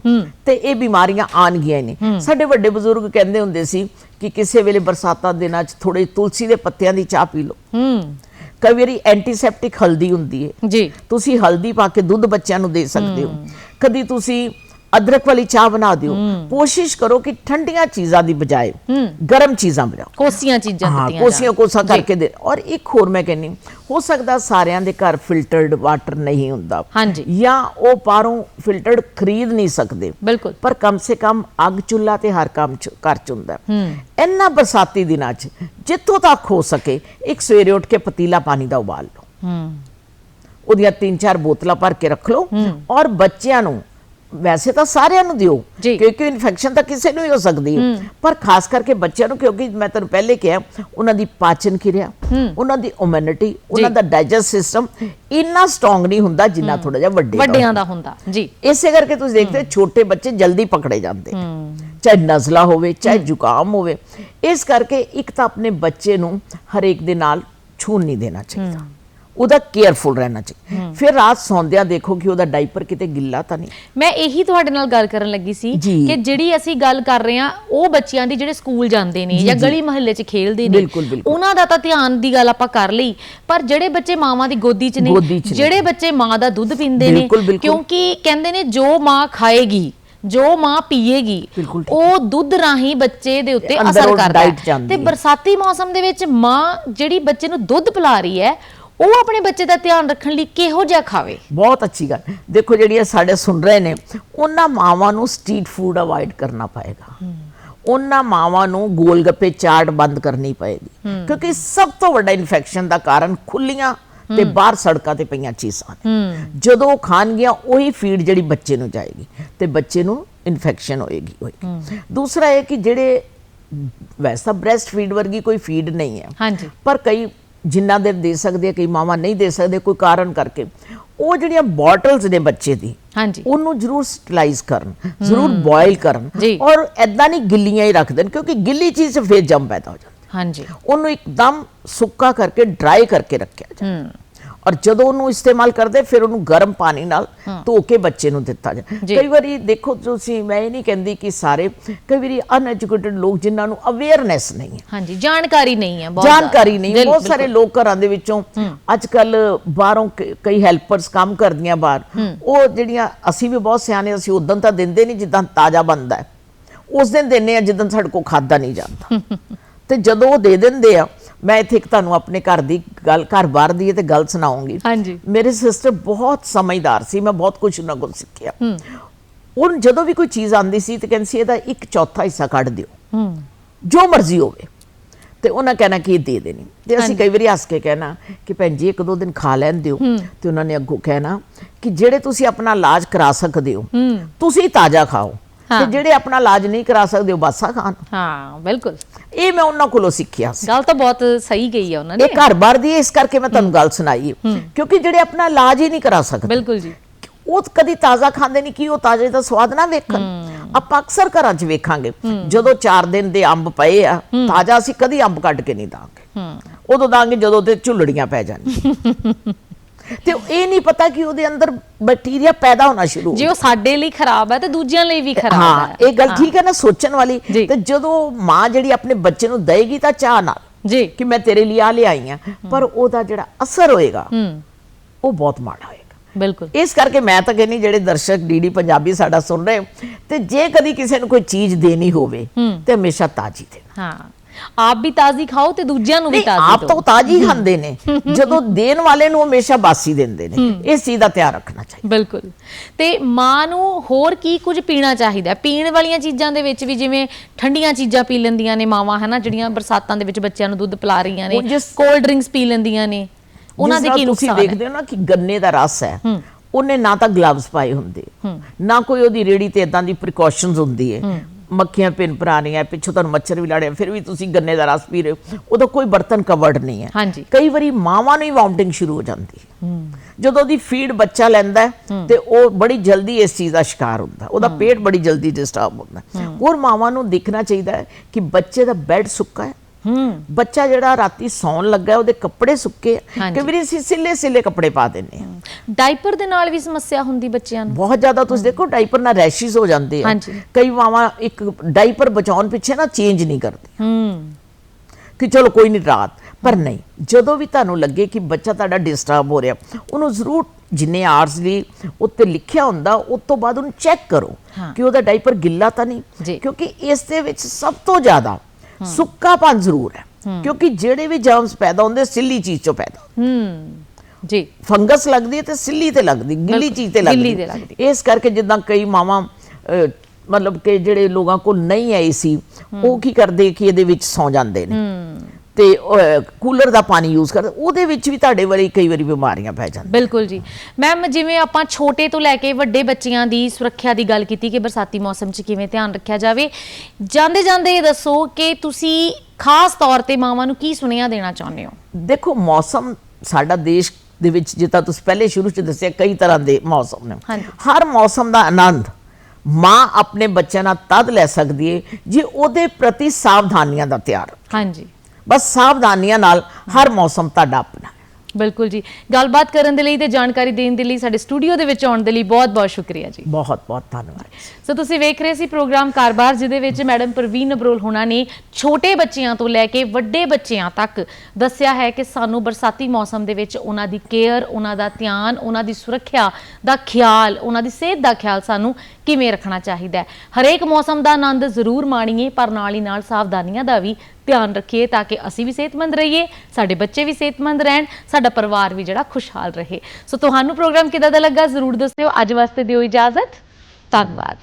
ਤੇ ਇਹ ਬਿਮਾਰੀਆਂ ਆਣਗੀਆਂ ਹੀ ਨਹੀਂ ਸਾਡੇ ਵੱਡੇ ਬਜ਼ੁਰਗ ਕਹਿੰਦੇ ਹੁੰਦੇ ਸੀ ਕਿ ਕਿਸੇ ਵੇਲੇ ਬਰਸਾਤਾਂ ਦੇ ਦਿਨਾਂ 'ਚ ਥੋੜੇ ਤੁਲਸੀ ਦੇ ਪੱਤਿਆਂ ਦੀ ਚਾਹ ਪੀ ਲਓ। ਹੂੰ। ਕਈ ਵਾਰੀ ਐਂਟੀਸੈਪਟਿਕ ਹਲਦੀ ਹੁੰਦੀ ਹੈ। ਜੀ। ਤੁਸੀਂ ਹਲਦੀ ਪਾ ਕੇ ਦੁੱਧ ਬੱਚਿਆਂ ਨੂੰ ਦੇ ਸਕਦੇ ਹੋ। ਕਦੀ ਤੁਸੀਂ ਅਦਰਕ ਵਾਲੀ ਚਾਹ ਬਣਾ ਦਿਓ। ਕੋਸ਼ਿਸ਼ ਕਰੋ ਕਿ ਠੰਡੀਆਂ ਚੀਜ਼ਾਂ ਦੀ ਬਜਾਏ ਗਰਮ ਚੀਜ਼ਾਂ ਬਣਾਓ। ਕੋਸੀਆਂ ਚੀਜ਼ਾਂ ਹਾਂ ਦਿੱਤੀਆਂ ਕੋਸੀਆਂ ਜਾਣ। ਕੋਸਾ ਕਰਕੇ ਦੇ। ਔਰ ਇੱਕ ਹੋਰ ਮੈਂ ਕਹਿੰਨੀ ਹੋ ਸਕਦਾ ਸਾਰਿਆਂ ਦੇ ਘਰ ਫਿਲਟਰਡ ਵਾਟਰ ਨਹੀਂ ਹੁੰਦਾ। ਜਾਂ ਉਹ ਬਾਹਰੋਂ ਫਿਲਟਰਡ ਖਰੀਦ ਨਹੀਂ ਸਕਦੇ। ਬਿਲਕੁਲ। ਪਰ ਕਮ ਸੇ ਕਮ ਅੱਗ ਚੁੱਲ੍ਹਾ ਤੇ ਹਰ ਕੰਮ ਚ ਹੁੰਦਾ। ਹੈ। ਇਹਨਾਂ ਬਰਸਾਤੀ ਦਿਨਾਂ ਚ ਜਿੱਥੋਂ ਤੱਕ ਹੋ ਸਕੇ ਇੱਕ ਸਵੇਰੇ ਉੱਠ ਕੇ ਪਤੀਲਾ ਪਾਣੀ ਦਾ ਉਬਾਲ ਲਓ। ਹੂੰ। ਉਹਦੀਆਂ ਤਿੰਨ ਚਾਰ ਬੋਤਲਾਂ ਭਰ ਕੇ ਰੱਖ ਲਓ। ਔਰ ਬੱਚਿਆਂ ਨੂੰ ਵੈਸੇ ਤਾਂ ਸਾਰਿਆਂ ਨੂੰ ਦਿਓ। ਕਿਉਂਕਿ ਇਨਫੈਕਸ਼ਨ ਤਾਂ ਕਿਸੇ ਨੂੰ ਹੀ ਹੋ ਸਕਦੀ ਹੈ। ਪਰ ਖਾਸ ਕਰਕੇ ਬੱਚਿਆਂ ਨੂੰ ਕਿਉਂਕਿ ਮੈਂ ਤੁਹਾਨੂੰ ਪਹਿਲੇ ਕਿਹਾ ਉਹਨਾਂ ਦੀ ਪਾਚਨ ਕਿਰਿਆ ਉਹਨਾਂ ਦੀ ਇਮਿਊਨਿਟੀ ਉਹਨਾਂ ਦਾ ਡਾਈਜੈਸਟ ਸਿਸਟਮ ਇੰਨਾ ਸਟਰੋਂਗ ਨਹੀਂ ਹੁੰਦਾ ਜਿੰਨਾ ਥੋੜਾ ਜਿਹਾ ਵੱਡੇ ਵੱਡਿਆਂ ਦਾ ਹੁੰਦਾ ਜੀ। ਇਸੇ ਕਰਕੇ ਤੁਸੀਂ ਦੇਖਦੇ ਛੋਟੇ ਬੱਚੇ ਜਲਦੀ ਪਕੜੇ ਜਾਂਦੇ ਚਾਹੇ ਨਜ਼ਲਾ ਹੋਵੇ ਚਾਹੇ ਜ਼ੁਕਾਮ ਹੋਵੇ। ਇਸ ਕਰਕੇ ਇੱਕ ਤਾਂ ਆਪਣੇ ਬੱਚੇ ਨੂੰ ਹਰੇਕ ਦੇ ਨਾਲ ਛੂਣ ਨਹੀਂ ਦੇਣਾ ਚਾਹੀਦਾ। ਉਹਦਾ ਕੇਅਰਫੁਲ ਰਹਿਣਾ ਚਾਹੀਦਾ ਫਿਰ ਰਾਤ ਸੌਂਦਿਆਂ ਦੇਖੋ ਕਿ ਉਹਦਾ ਡਾਈਪਰ ਕਿਤੇ ਗਿੱਲਾ ਤਾਂ ਨਹੀਂ ਮੈਂ ਇਹੀ ਤੁਹਾਡੇ ਨਾਲ ਗੱਲ ਕਰਨ ਲੱਗੀ ਸੀ। ਕਿ ਜਿਹੜੀ ਅਸੀਂ ਗੱਲ ਕਰ ਰਹੇ ਹਾਂ ਉਹ ਬੱਚਿਆਂ ਦੀ ਜਿਹੜੇ ਸਕੂਲ ਜਾਂਦੇ ਨੇ ਜਾਂ ਗਲੀ ਮਹੱਲੇ 'ਚ ਖੇਡਦੇ ਨੇ। ਉਹਨਾਂ ਦਾ ਤਾਂ ਧਿਆਨ ਦੀ ਗੱਲ ਆਪਾਂ ਕਰ ਲਈ ਪਰ ਜਿਹੜੇ ਬੱਚੇ ਮਾਵਾਂ ਦੀ ਗੋਦੀ 'ਚ ਨੇ। ਜਿਹੜੇ ਬੱਚੇ ਮਾਂ ਦਾ ਦੁੱਧ ਪੀਂਦੇ ਨੇ। ਕਿਉਂਕਿ ਕਹਿੰਦੇ ਨੇ ਜੋ ਮਾਂ ਖਾਏਗੀ ਜੋ ਮਾਂ ਪੀਏਗੀ। ਉਹ ਦੁੱਧ ਰਾਹੀਂ ਬੱਚੇ ਦੇ ਉੱਤੇ ਅਸਰ ਕਰਦਾ ਤੇ। ਬਰਸਾਤੀ ਮੌਸਮ ਦੇ ਵਿੱਚ ਮਾਂ ਜਿਹੜੀ ਬੱਚੇ ਨੂੰ ਦੁੱਧ ਪਿਲਾ ਰਹੀ ਹੈ ਉਹ ਆਪਣੇ ਬੱਚੇ ਦਾ ਧਿਆਨ ਰੱਖਣ ਲਈ ਕਿਹੋ ਜਿਹਾ ਖਾਵੇ? ਬਹੁਤ ਅੱਛੀ ਗੱਲ। ਦੇਖੋ ਜਿਹੜੀਆਂ ਸਾਡੇ ਸੁਣ ਰਹੇ ਨੇ ਉਹਨਾਂ ਮਾਵਾਂ ਨੂੰ ਸਟਰੀਟ ਫੂਡ ਅਵਾਇਡ ਕਰਨਾ ਪਏਗਾ। ਉਹਨਾਂ ਮਾਵਾਂ ਨੂੰ ਗੋਲ ਗੱਪੇ ਚਾਟ ਬੰਦ ਕਰਨੀ ਪਏਗੀ। ਕਿਉਂਕਿ ਸਭ ਤੋਂ ਵੱਡਾ ਇਨਫੈਕਸ਼ਨ ਦਾ ਕਾਰਨ ਖੁੱਲੀਆਂ ਤੇ ਬਾਹਰ ਸੜਕਾਂ ਤੇ ਪਈਆਂ ਚੀਜ਼ਾਂ ਨੇ। ਜਦੋਂ ਉਹ ਖਾਣਗੀਆਂ ਉਹੀ ਫੀਡ ਜਿਹੜੀ ਬੱਚੇ ਨੂੰ ਜਾਏਗੀ ਤੇ ਬੱਚੇ ਨੂੰ ਇਨਫੈਕਸ਼ਨ ਹੋਏਗੀ ਹੋਏਗੀ। ਦੂਸਰਾ ਇਹ ਕਿ ਜਿਹੜੇ ਵੈਸਾ ਬ੍ਰੈਸਟ ਫੀਡ ਵਰਗੀ ਕੋਈ ਫੀਡ ਨਹੀਂ ਹੈ। ਪਰ ਕਈ ਜਿੰਨਾ ਦੇ ਦੇ ਸਕਦੇ ਆ, ਕਈ ਮਾਵਾਂ ਨਹੀਂ ਦੇ ਸਕਦੇ ਕੋਈ ਕਾਰਨ ਕਰਕੇ। ਉਹ ਜਿਹੜੀਆਂ ਬੋਟਲਸ ਨੇ ਬੱਚੇ ਦੀ ਹਾਂਜੀ। ਉਹਨੂੰ ਜ਼ਰੂਰ ਸਟਲਾਈਜ਼ ਕਰਨ ਜ਼ਰੂਰ ਬੋਇਲ ਕਰਨ। ਔਰ ਐਦਾਂ ਨਹੀਂ ਗਿੱਲੀਆਂ ਹੀ ਰੱਖ ਦੇਣ ਕਿਉਂਕਿ ਗਿੱਲੀ ਚੀਜ਼ ਫੇਰ ਜੰਮ ਪੈਦਾ ਹੋ ਜਾਂਦਾ। ਹਾਂਜੀ। ਉਹਨੂੰ ਇੱਕਦਮ ਸੁੱਕਾ ਕਰਕੇ ਡਰਾਈ ਕਰਕੇ ਰੱਖਿਆ ਹੂੰ। ਔਰ ਜਦੋਂ ਉਹਨੂੰ ਇਸਤੇਮਾਲ ਕਰਦੇ ਫਿਰ ਉਹਨੂੰ ਗਰਮ ਪਾਣੀ ਨਾਲ ਧੋ ਕੇ ਬੱਚੇ ਨੂੰ ਦਿੱਤਾ ਜਾਏ। ਜੀ। ਕਈ ਵਾਰੀ ਦੇਖੋ ਤੁਸੀਂ ਮੈਂ ਇਹ ਨਹੀਂ ਕਹਿੰਦੀ ਕਿ ਸਾਰੇ ਕਈ ਵਾਰੀ ਅਨਐਜੂਕੇਟਡ ਲੋਕ ਜਿਨ੍ਹਾਂ ਨੂੰ ਅਵੇਅਰਨੈਸ ਨਹੀਂ ਹੈ। ਹਾਂਜੀ ਜਾਣਕਾਰੀ ਨਹੀਂ ਹੈ ਬਹੁਤ। ਜਾਣਕਾਰੀ ਨਹੀਂ ਬਹੁਤ ਸਾਰੇ ਲੋਕ ਘਰਾਂ ਦੇ ਵਿੱਚੋਂ ਅੱਜ ਕੱਲ ਬਾਹਰੋਂ ਕਈ ਹੈਲਪਰਸ ਕੰਮ ਕਰਦੀਆਂ ਬਾਹਰ। ਉਹ ਜਿਹੜੀਆਂ ਅਸੀਂ ਵੀ ਬਹੁਤ ਸਿਆਣੇ ਅਸੀਂ ਉਦੋਂ ਤਾਂ ਦਿੰਦੇ ਨਹੀਂ ਜਿੱਦਾਂ ਤਾਜ਼ਾ ਬਣਦਾ ਹੈ। ਉਸ ਦਿਨ ਦਿੰਨੇ ਆ ਜਿੱਦਾਂ ਸਾਡੇ ਕੋਲ ਖਾਦਾ ਨਹੀਂ ਜਾਂਦਾ। ਤੇ ਜਦੋਂ ਉਹ ਦੇ ਦਿੰਦੇ ਆ ਮੈਂ ਇੱਥੇ ਇੱਕ ਤੁਹਾਨੂੰ ਆਪਣੇ ਘਰ ਦੀ ਗੱਲ ਘਰ ਬਾਹਰ ਦੀ ਤੇ ਗੱਲ ਸੁਣਾਉਂਗੀ। ਹਾਂਜੀ। ਮੇਰੇ ਸਿਸਟਰ ਬਹੁਤ ਸਮਝਦਾਰ ਸੀ ਮੈਂ ਬਹੁਤ ਕੁਝ ਉਹਨਾਂ ਕੋਲ ਸਿੱਖਿਆ। ਉਹ ਜਦੋਂ ਵੀ ਕੋਈ ਚੀਜ਼ ਆਂਦੀ ਸੀ ਤੇ ਕਹਿੰਦੀ ਸੀ ਇਹਦਾ ਇੱਕ ਚੌਥਾ ਹਿੱਸਾ ਕੱਢ ਦਿਓ। ਹੂੰ। ਜੋ ਮਰਜ਼ੀ ਹੋਵੇ। ਤੇ ਉਹਨਾਂ ਕਹਿਣਾ ਕਿ ਦੇ ਦੇਣੀ। ਤੇ ਅਸੀਂ ਕਈ ਵਾਰੀ ਹੱਸ ਕੇ ਕਹਿਣਾ ਕਿ ਭੈਣ ਜੀ ਇੱਕ ਦੋ ਦਿਨ ਖਾ ਲੈਣ ਦਿਓ। ਤੇ ਉਹਨਾਂ ਨੇ ਅੱਗੋਂ ਕਹਿਣਾ ਕਿ ਜਿਹੜੇ ਤੁਸੀਂ ਆਪਣਾ ਇਲਾਜ ਕਰਾ ਸਕਦੇ ਹੋ। ਤੁਸੀਂ ਤਾਜ਼ਾ ਖਾਓ। ਤੇ ਜਿਹੜੇ ਆਪਣਾ ਇਲਾਜ ਨਹੀਂ ਕਰਾ ਸਕਦੇ ਉਹ ਬਾਸਾ ਖਾਣ ਹਾਂ ਬਿਲਕੁਲ। ਇਹ ਮੈਂ ਉਹਨਾਂ ਕੋਲੋਂ ਸਿੱਖਿਆ ਸੀ। ਗੱਲ ਤਾਂ ਬਹੁਤ ਸਹੀ ਗਈ ਹੈ ਉਹਨਾਂ ਨੇ। ਇਹ ਘਰ ਬਾਰ ਦੀ ਇਸ ਕਰਕੇ ਮੈਂ ਤੁਹਾਨੂੰ ਗੱਲ ਸੁਣਾਈ ਹੈ। ਕਿਉਂਕਿ ਜਿਹੜੇ ਆਪਣਾ ਇਲਾਜ ਹੀ ਨਹੀਂ ਕਰਾ ਸਕਦੇ। ਬਿਲਕੁਲ ਜੀ। ਉਹ ਕਦੀ ਤਾਜ਼ਾ ਖਾਂਦੇ ਨਹੀਂ ਕੀ ਉਹ ਤਾਜ਼ੇ ਦਾ ਸਵਾਦ ਨਾ ਵੇਖਣ। ਆਪਾਂ ਅਕਸਰ ਘਰਾਂ 'ਚ ਵੇਖਾਂਗੇ। ਜਦੋਂ 4 ਦਿਨ ਦੇ ਅੰਬ ਪਏ ਆ ਤਾਜ਼ਾ ਅਸੀਂ ਕਦੀ ਅੰਬ ਕੱਢ ਕੇ ਨਹੀਂ ਦਾਂਗੇ। ਉਦੋਂ ਦਾਂਗੇ ਜਦੋਂ ਤੇ ਝੁੱਲੜੀਆਂ ਪੈ ਜਾਣਗੀਆਂ। ਤੇ ਇਹ ਨਹੀਂ ਪਤਾ ਕਿ ਉਹਦੇ ਅੰਦਰ ਬੈਕਟੀਰੀਆ ਪੈਦਾ ਹੋਣਾ ਸ਼ੁਰੂ ਹੋ ਜੇ ਉਹ ਸਾਡੇ ਲਈ ਖਰਾਬ ਹੈ ਤੇ ਦੂਜਿਆਂ ਲਈ ਵੀ ਖਰਾਬ ਹਾਂ ਹੈ। ਇਹ ਗੱਲ ਠੀਕ ਹੈ ਨਾ ਸੋਚਣ ਵਾਲੀ। ਤੇ ਜਦੋਂ ਮਾਂ ਜਿਹੜੀ ਆਪਣੇ ਬੱਚੇ ਨੂੰ ਦੇਗੀ ਤਾਂ ਚਾਹ ਨਾਲ ਜੀ। ਕਿ ਮੈਂ ਤੇਰੇ ਲਈ ਆ ਲਿਆਈ ਆ ਪਰ ਉਹਦਾ ਜਿਹੜਾ ਅਸਰ ਹੋਏਗਾ ਹੂੰ। ਉਹ ਬਹੁਤ ਮਾੜਾ ਹੋਏਗਾ। ਬਿਲਕੁਲ। ਇਸ ਕਰਕੇ ਮੈਂ ਤਾਂ ਕਹਿੰਨੀ ਜਿਹੜੇ ਦਰਸ਼ਕ ਡੀਡੀ ਪੰਜਾਬੀ ਸਾਡਾ ਸੁਣ ਰਹੇ ਤੇ ਜੇ ਕਦੀ ਕਿਸੇ ਨੂੰ ਕੋਈ ਚੀਜ਼ ਦੇਣੀ ਹੋਵੇ ਤੇ ਹਮੇਸ਼ਾ ਤਾਜੀ ਦੇ ਹਾਂ। ਆਪ ਵੀ ਤਾਜ਼ੀ ਖਾਓ ਤੇ ਦੂਜਿਆਂ ਨੂੰ ਵੀ ਨਹੀਂ ਤਾਜ਼ੀ ਆਪ ਦਿਓ। ਤਾਂ ਤਾਜੀ ਖਾਂਦੇ ਨੇ। ਜਦੋਂ ਦੇਣ ਵਾਲੇ ਨੂੰ ਹਮੇਸ਼ਾ ਬਾਸੀ ਦਿੰਦੇ ਨੇ। ਇਸ ਚੀਜ਼ ਦਾ ਧਿਆਨ ਰੱਖਣਾ ਚਾਹੀਦਾ। ਬਿਲਕੁਲ। ਤੇ ਮਾਂ ਨੂੰ ਹੋਰ ਕੀ ਕੁਝ ਪੀਣਾ ਚਾਹੀਦਾ ਹੈ? ਪੀਣ ਵਾਲੀਆਂ ਚੀਜ਼ਾਂ ਦੇ ਵਿੱਚ ਵੀ ਜਿਵੇਂ ਠੰਡੀਆਂ ਚੀਜ਼ਾਂ ਪੀ ਲੈਂਦੀਆਂ ਨੇ ਮਾਵਾਂ ਹਨਾ ਜਿਹੜੀਆਂ ਬਰਸਾਤਾਂ ਦੇ ਵਿੱਚ ਬੱਚਿਆਂ ਨੂੰ ਦੁੱਧ ਪਿਲਾ ਰਹੀਆਂ ਨੇ ਹੁਣ ਜਿਸ- ਕੋਲਡ ਡਰਿੰਕਸ ਪੀ ਲੈਂਦੀਆਂ ਨੇ। ਉਹਨਾਂ ਜਿਸ ਦੇ ਤਰ੍ਹਾਂ ਕੀ ਤੁਸੀਂ ਨੁਕਸਾਨ ਹੈ ਦੇਖਦੇ ਹੋ? ਨਾ ਕਿ ਗੰਨੇ ਦਾ ਰਸ ਹੈ ਉਹਨੇ ਨਾ ਤਾਂ ਗਲਵਸ ਪਾਏ ਹੁੰਦੇ। ਨਾ ਕੋਈ ਉਹਦੀ ਰੇੜੀ ਤੇ ਇਦਾਂ ਦੀ ਪ੍ਰੀਕਾਸ਼ਨਸ ਹੁੰਦੀ ਹੈ। ਮੱਖੀਆਂ ਪਿੰਨ ਪਰਾਣੀਆਂ ਪਿੱਛੋਂ ਤੁਹਾਨੂੰ ਮੱਛਰ ਵੀ ਲੜਿਆ ਫਿਰ ਵੀ ਤੁਸੀਂ ਗੰਨੇ ਦਾ ਰਸ ਪੀ ਰਹੇ ਹੋ। ਉਹਦਾ ਕੋਈ ਬਰਤਨ ਕਵਰਡ ਨਹੀਂ ਹੈ। ਹਾਂਜੀ। ਕਈ ਵਾਰੀ ਮਾਵਾਂ ਨੂੰ ਹੀ ਵਾਮਟਿੰਗ ਸ਼ੁਰੂ ਹੋ ਜਾਂਦੀ ਹੈ। ਜਦੋਂ ਉਹਦੀ ਫੀਡ ਬੱਚਾ ਲੈਂਦਾ ਤੇ ਉਹ ਬੜੀ ਜਲਦੀ ਇਸ ਚੀਜ਼ ਦਾ ਸ਼ਿਕਾਰ ਹੁੰਦਾ। ਉਹਦਾ ਪੇਟ ਬੜੀ ਜਲਦੀ ਡਿਸਟਰਬ ਹੁੰਦਾ। ਹੋਰ ਮਾਵਾਂ ਨੂੰ ਦੇਖਣਾ ਚਾਹੀਦਾ ਹੈ ਕਿ ਬੱਚੇ ਦਾ ਬੈੱਡ ਸੁੱਕਾ ਹੈ ਹੂੰ। ਬੱਚਾ ਜਿਹੜਾ ਰਾਤੀ ਸੌਣ ਲੱਗਾ ਉਹਦੇ ਕੱਪੜੇ ਸੁੱਕੇ। ਕਈ ਵਾਰੀ ਅਸੀਂ ਸਿੱਲੇ ਸਿੱਲੇ ਕੱਪੜੇ ਪਾ ਦਿੰਦੇ ਹਾਂ। ਡਾਈਪਰ ਦੇ ਨਾਲ ਵੀ ਸਮੱਸਿਆ ਹੁੰਦੀ ਬੱਚਿਆਂ ਨੂੰ। ਬਹੁਤ ਜ਼ਿਆਦਾ ਤੁਸੀਂ ਦੇਖੋ ਡਾਈਪਰ ਨਾਲ ਰੈਸ਼ਿਸ ਹੋ ਜਾਂਦੇ ਆ। ਕਈ ਮਾਵਾਂ ਇੱਕ ਡਾਈਪਰ ਬਚਾਉਣ ਪਿੱਛੇ ਨਾ ਚੇਂਜ ਨਹੀਂ ਕਰਦੇ। ਹੂੰ। ਕਿ ਚਲੋ ਕੋਈ ਨਹੀਂ ਰਾਤ ਪਰ ਨਹੀਂ। ਜਦੋਂ ਵੀ ਤੁਹਾਨੂੰ ਲੱਗੇ ਕਿ ਬੱਚਾ ਤੁਹਾਡਾ ਡਿਸਟਰਬ ਹੋ ਰਿਹਾ ਉਹਨੂੰ ਜ਼ਰੂਰ ਜਿੰਨੇ ਆਰਸ ਲਈ ਉੱਤੇ ਲਿਖਿਆ ਹੁੰਦਾ ਉਸ ਤੋਂ ਬਾਅਦ ਉਹਨੂੰ ਚੈੱਕ ਕਰੋ। ਕਿ ਉਹਦਾ ਡਾਈਪਰ ਗਿੱਲਾ ਤਾਂ। ਨਹੀਂ। ਕਿਉਂਕਿ ਇਸ ਦੇ ਵਿੱਚ ਸਭ ਤੋਂ ਜ਼ਿਆਦਾ ਸੁੱਕਾਪਨ ਜ਼ਰੂਰ ਹੈ। ਕਿਉਂਕਿ ਜਿਹੜੇ ਵੀ ਜਰਮਸ ਪੈਦਾ ਹੁੰਦੇ ਸਿੱਲੀ ਚੀਜ਼ ਚੋਂ ਪੈਦਾ। ਹੂੰ ਜੀ। ਫੰਗਸ ਲੱਗਦੀ ਹੈ ਤੇ ਸਿੱਲੀ ਤੇ ਲੱਗਦੀ ਗਿੱਲੀ ਚੀਜ਼ ਤੇ ਲੱਗਦੀ। ਇਸ ਕਰਕੇ ਜਿੱਦਾਂ ਕਈ ਮਾਵਾਂ ਮਤਲਬ ਕਿ ਜਿਹੜੇ ਲੋਕਾਂ ਕੋਲ ਨਹੀਂ ਆਈ ਸੀ ਉਹ ਕੀ ਕਰਦੇ ਕਿ ਇਹਦੇ ਵਿੱਚ ਸੌ ਜਾਂਦੇ ਨੇ। ਤੇ ਕੂਲਰ ਦਾ ਪਾਣੀ ਯੂਜ਼ ਕਰਦੇ ਉਹਦੇ ਵਿੱਚ ਵੀ ਤੁਹਾਡੇ ਵਾਰੀ ਕਈ ਵਾਰੀ ਬਿਮਾਰੀਆਂ ਪੈ ਜਾਂਦੀਆਂ। ਬਿਲਕੁਲ ਜੀ। ਮੈਮ ਜਿਵੇਂ ਆਪਾਂ ਛੋਟੇ ਤੋਂ ਲੈ ਕੇ ਵੱਡੇ ਬੱਚਿਆਂ ਦੀ ਸੁਰੱਖਿਆ ਦੀ ਗੱਲ ਕੀਤੀ ਕਿ ਬਰਸਾਤੀ ਮੌਸਮ 'ਚ ਕਿਵੇਂ ਧਿਆਨ ਰੱਖਿਆ ਜਾਵੇ ਜਾਂਦੇ ਜਾਂਦੇ ਇਹ ਦੱਸੋ ਕਿ ਤੁਸੀਂ ਖਾਸ ਤੌਰ ਤੇ ਮਾਵਾਂ ਨੂੰ ਕੀ ਸੁਨੇਹਾ ਦੇਣਾ ਚਾਹੁੰਦੇ ਹੋ? ਦੇਖੋ ਮੌਸਮ ਸਾਡਾ ਦੇਸ਼ ਦੇ ਵਿੱਚ ਜਿੱਦਾਂ ਤੁਸੀਂ ਪਹਿਲੇ ਸ਼ੁਰੂ ਚ ਦੱਸਿਆ ਕਈ ਤਰ੍ਹਾਂ ਦੇ ਮੌਸਮ ਨੇ। ਹਰ ਮੌਸਮ ਦਾ ਆਨੰਦ ਮਾਂ ਆਪਣੇ ਬੱਚਿਆਂ ਨਾਲ ਤਦ ਲੈ ਸਕਦੀ ਹੈ ਜੇ ਉਹਦੇ ਪ੍ਰਤੀ ਸਾਵਧਾਨੀਆਂ ਦਾ ਤਿਆਰ ਹਾਂਜੀ। ਬਸ ਸਾਵਧਾਨੀਆਂ ਨਾਲ ਹਰ ਮੌਸਮ ਤੁਹਾਡਾ ਆਪਣਾ। ਬਿਲਕੁਲ ਜੀ। ਗੱਲਬਾਤ ਕਰਨ ਦੇ ਲਈ ਤੇ ਜਾਣਕਾਰੀ ਦੇਣ ਦੇ ਲਈ ਸਾਡੇ ਸਟੂਡੀਓ ਦੇ ਵਿੱਚ ਆਉਣ ਦੇ ਲਈ ਬਹੁਤ-ਬਹੁਤ ਸ਼ੁਕਰੀਆ ਜੀ। ਬਹੁਤ ਬਹੁਤ ਧੰਨਵਾਦ ਸੋ ਤੁਸੀਂ ਵੇਖ ਰਹੇ ਸੀ ਪ੍ਰੋਗਰਾਮ ਕਾਰਬਾਰ ਜਿਹਦੇ ਵਿੱਚ ਮੈਡਮ ਪ੍ਰਵੀਨ ਅਬਰੋਲ ਹੋਣਾ ਨੇ ਛੋਟੇ ਬੱਚਿਆਂ ਤੋਂ ਲੈ ਕੇ ਵੱਡੇ ਬੱਚਿਆਂ ਤੱਕ ਦੱਸਿਆ ਹੈ ਕਿ ਸਾਨੂੰ ਬਰਸਾਤੀ ਮੌਸਮ ਦੇ ਵਿੱਚ ਉਹਨਾਂ ਦੀ ਕੇਅਰ ਉਹਨਾਂ ਦਾ ਧਿਆਨ ਉਹਨਾਂ ਦੀ ਸੁਰੱਖਿਆ ਦਾ ਖਿਆਲ ਉਹਨਾਂ ਦੀ ਸਿਹਤ ਦਾ ਖਿਆਲ ਸਾਨੂੰ ਕਿਵੇਂ ਰੱਖਣਾ ਚਾਹੀਦਾ ਹੈ? ਹਰੇਕ ਮੌਸਮ ਦਾ ਆਨੰਦ ਜ਼ਰੂਰ ਮਾਣੀਏ, ਪਰ ਨਾਲ ਹੀ ਨਾਲ ਸਾਵਧਾਨੀਆਂ ਦਾ ਵੀ ਧਿਆਨ ਰੱਖੀਏ ਤਾਂ ਕਿ ਅਸੀਂ ਵੀ ਸਿਹਤਮੰਦ ਰਹੀਏ, ਸਾਡੇ ਬੱਚੇ ਵੀ ਸਿਹਤਮੰਦ ਰਹਿਣ, ਸਾਡਾ ਪਰਿਵਾਰ ਵੀ ਜਿਹੜਾ ਖੁਸ਼ਹਾਲ ਰਹੇ। ਸੋ ਤੁਹਾਨੂੰ ਪ੍ਰੋਗਰਾਮ ਕਿਦਾਂ ਦਾ ਲੱਗਾ ਜ਼ਰੂਰ ਦੱਸਿਓ। ਅੱਜ ਵਾਸਤੇ ਦਿਓ ਇਜਾਜ਼ਤ। ਧੰਨਵਾਦ।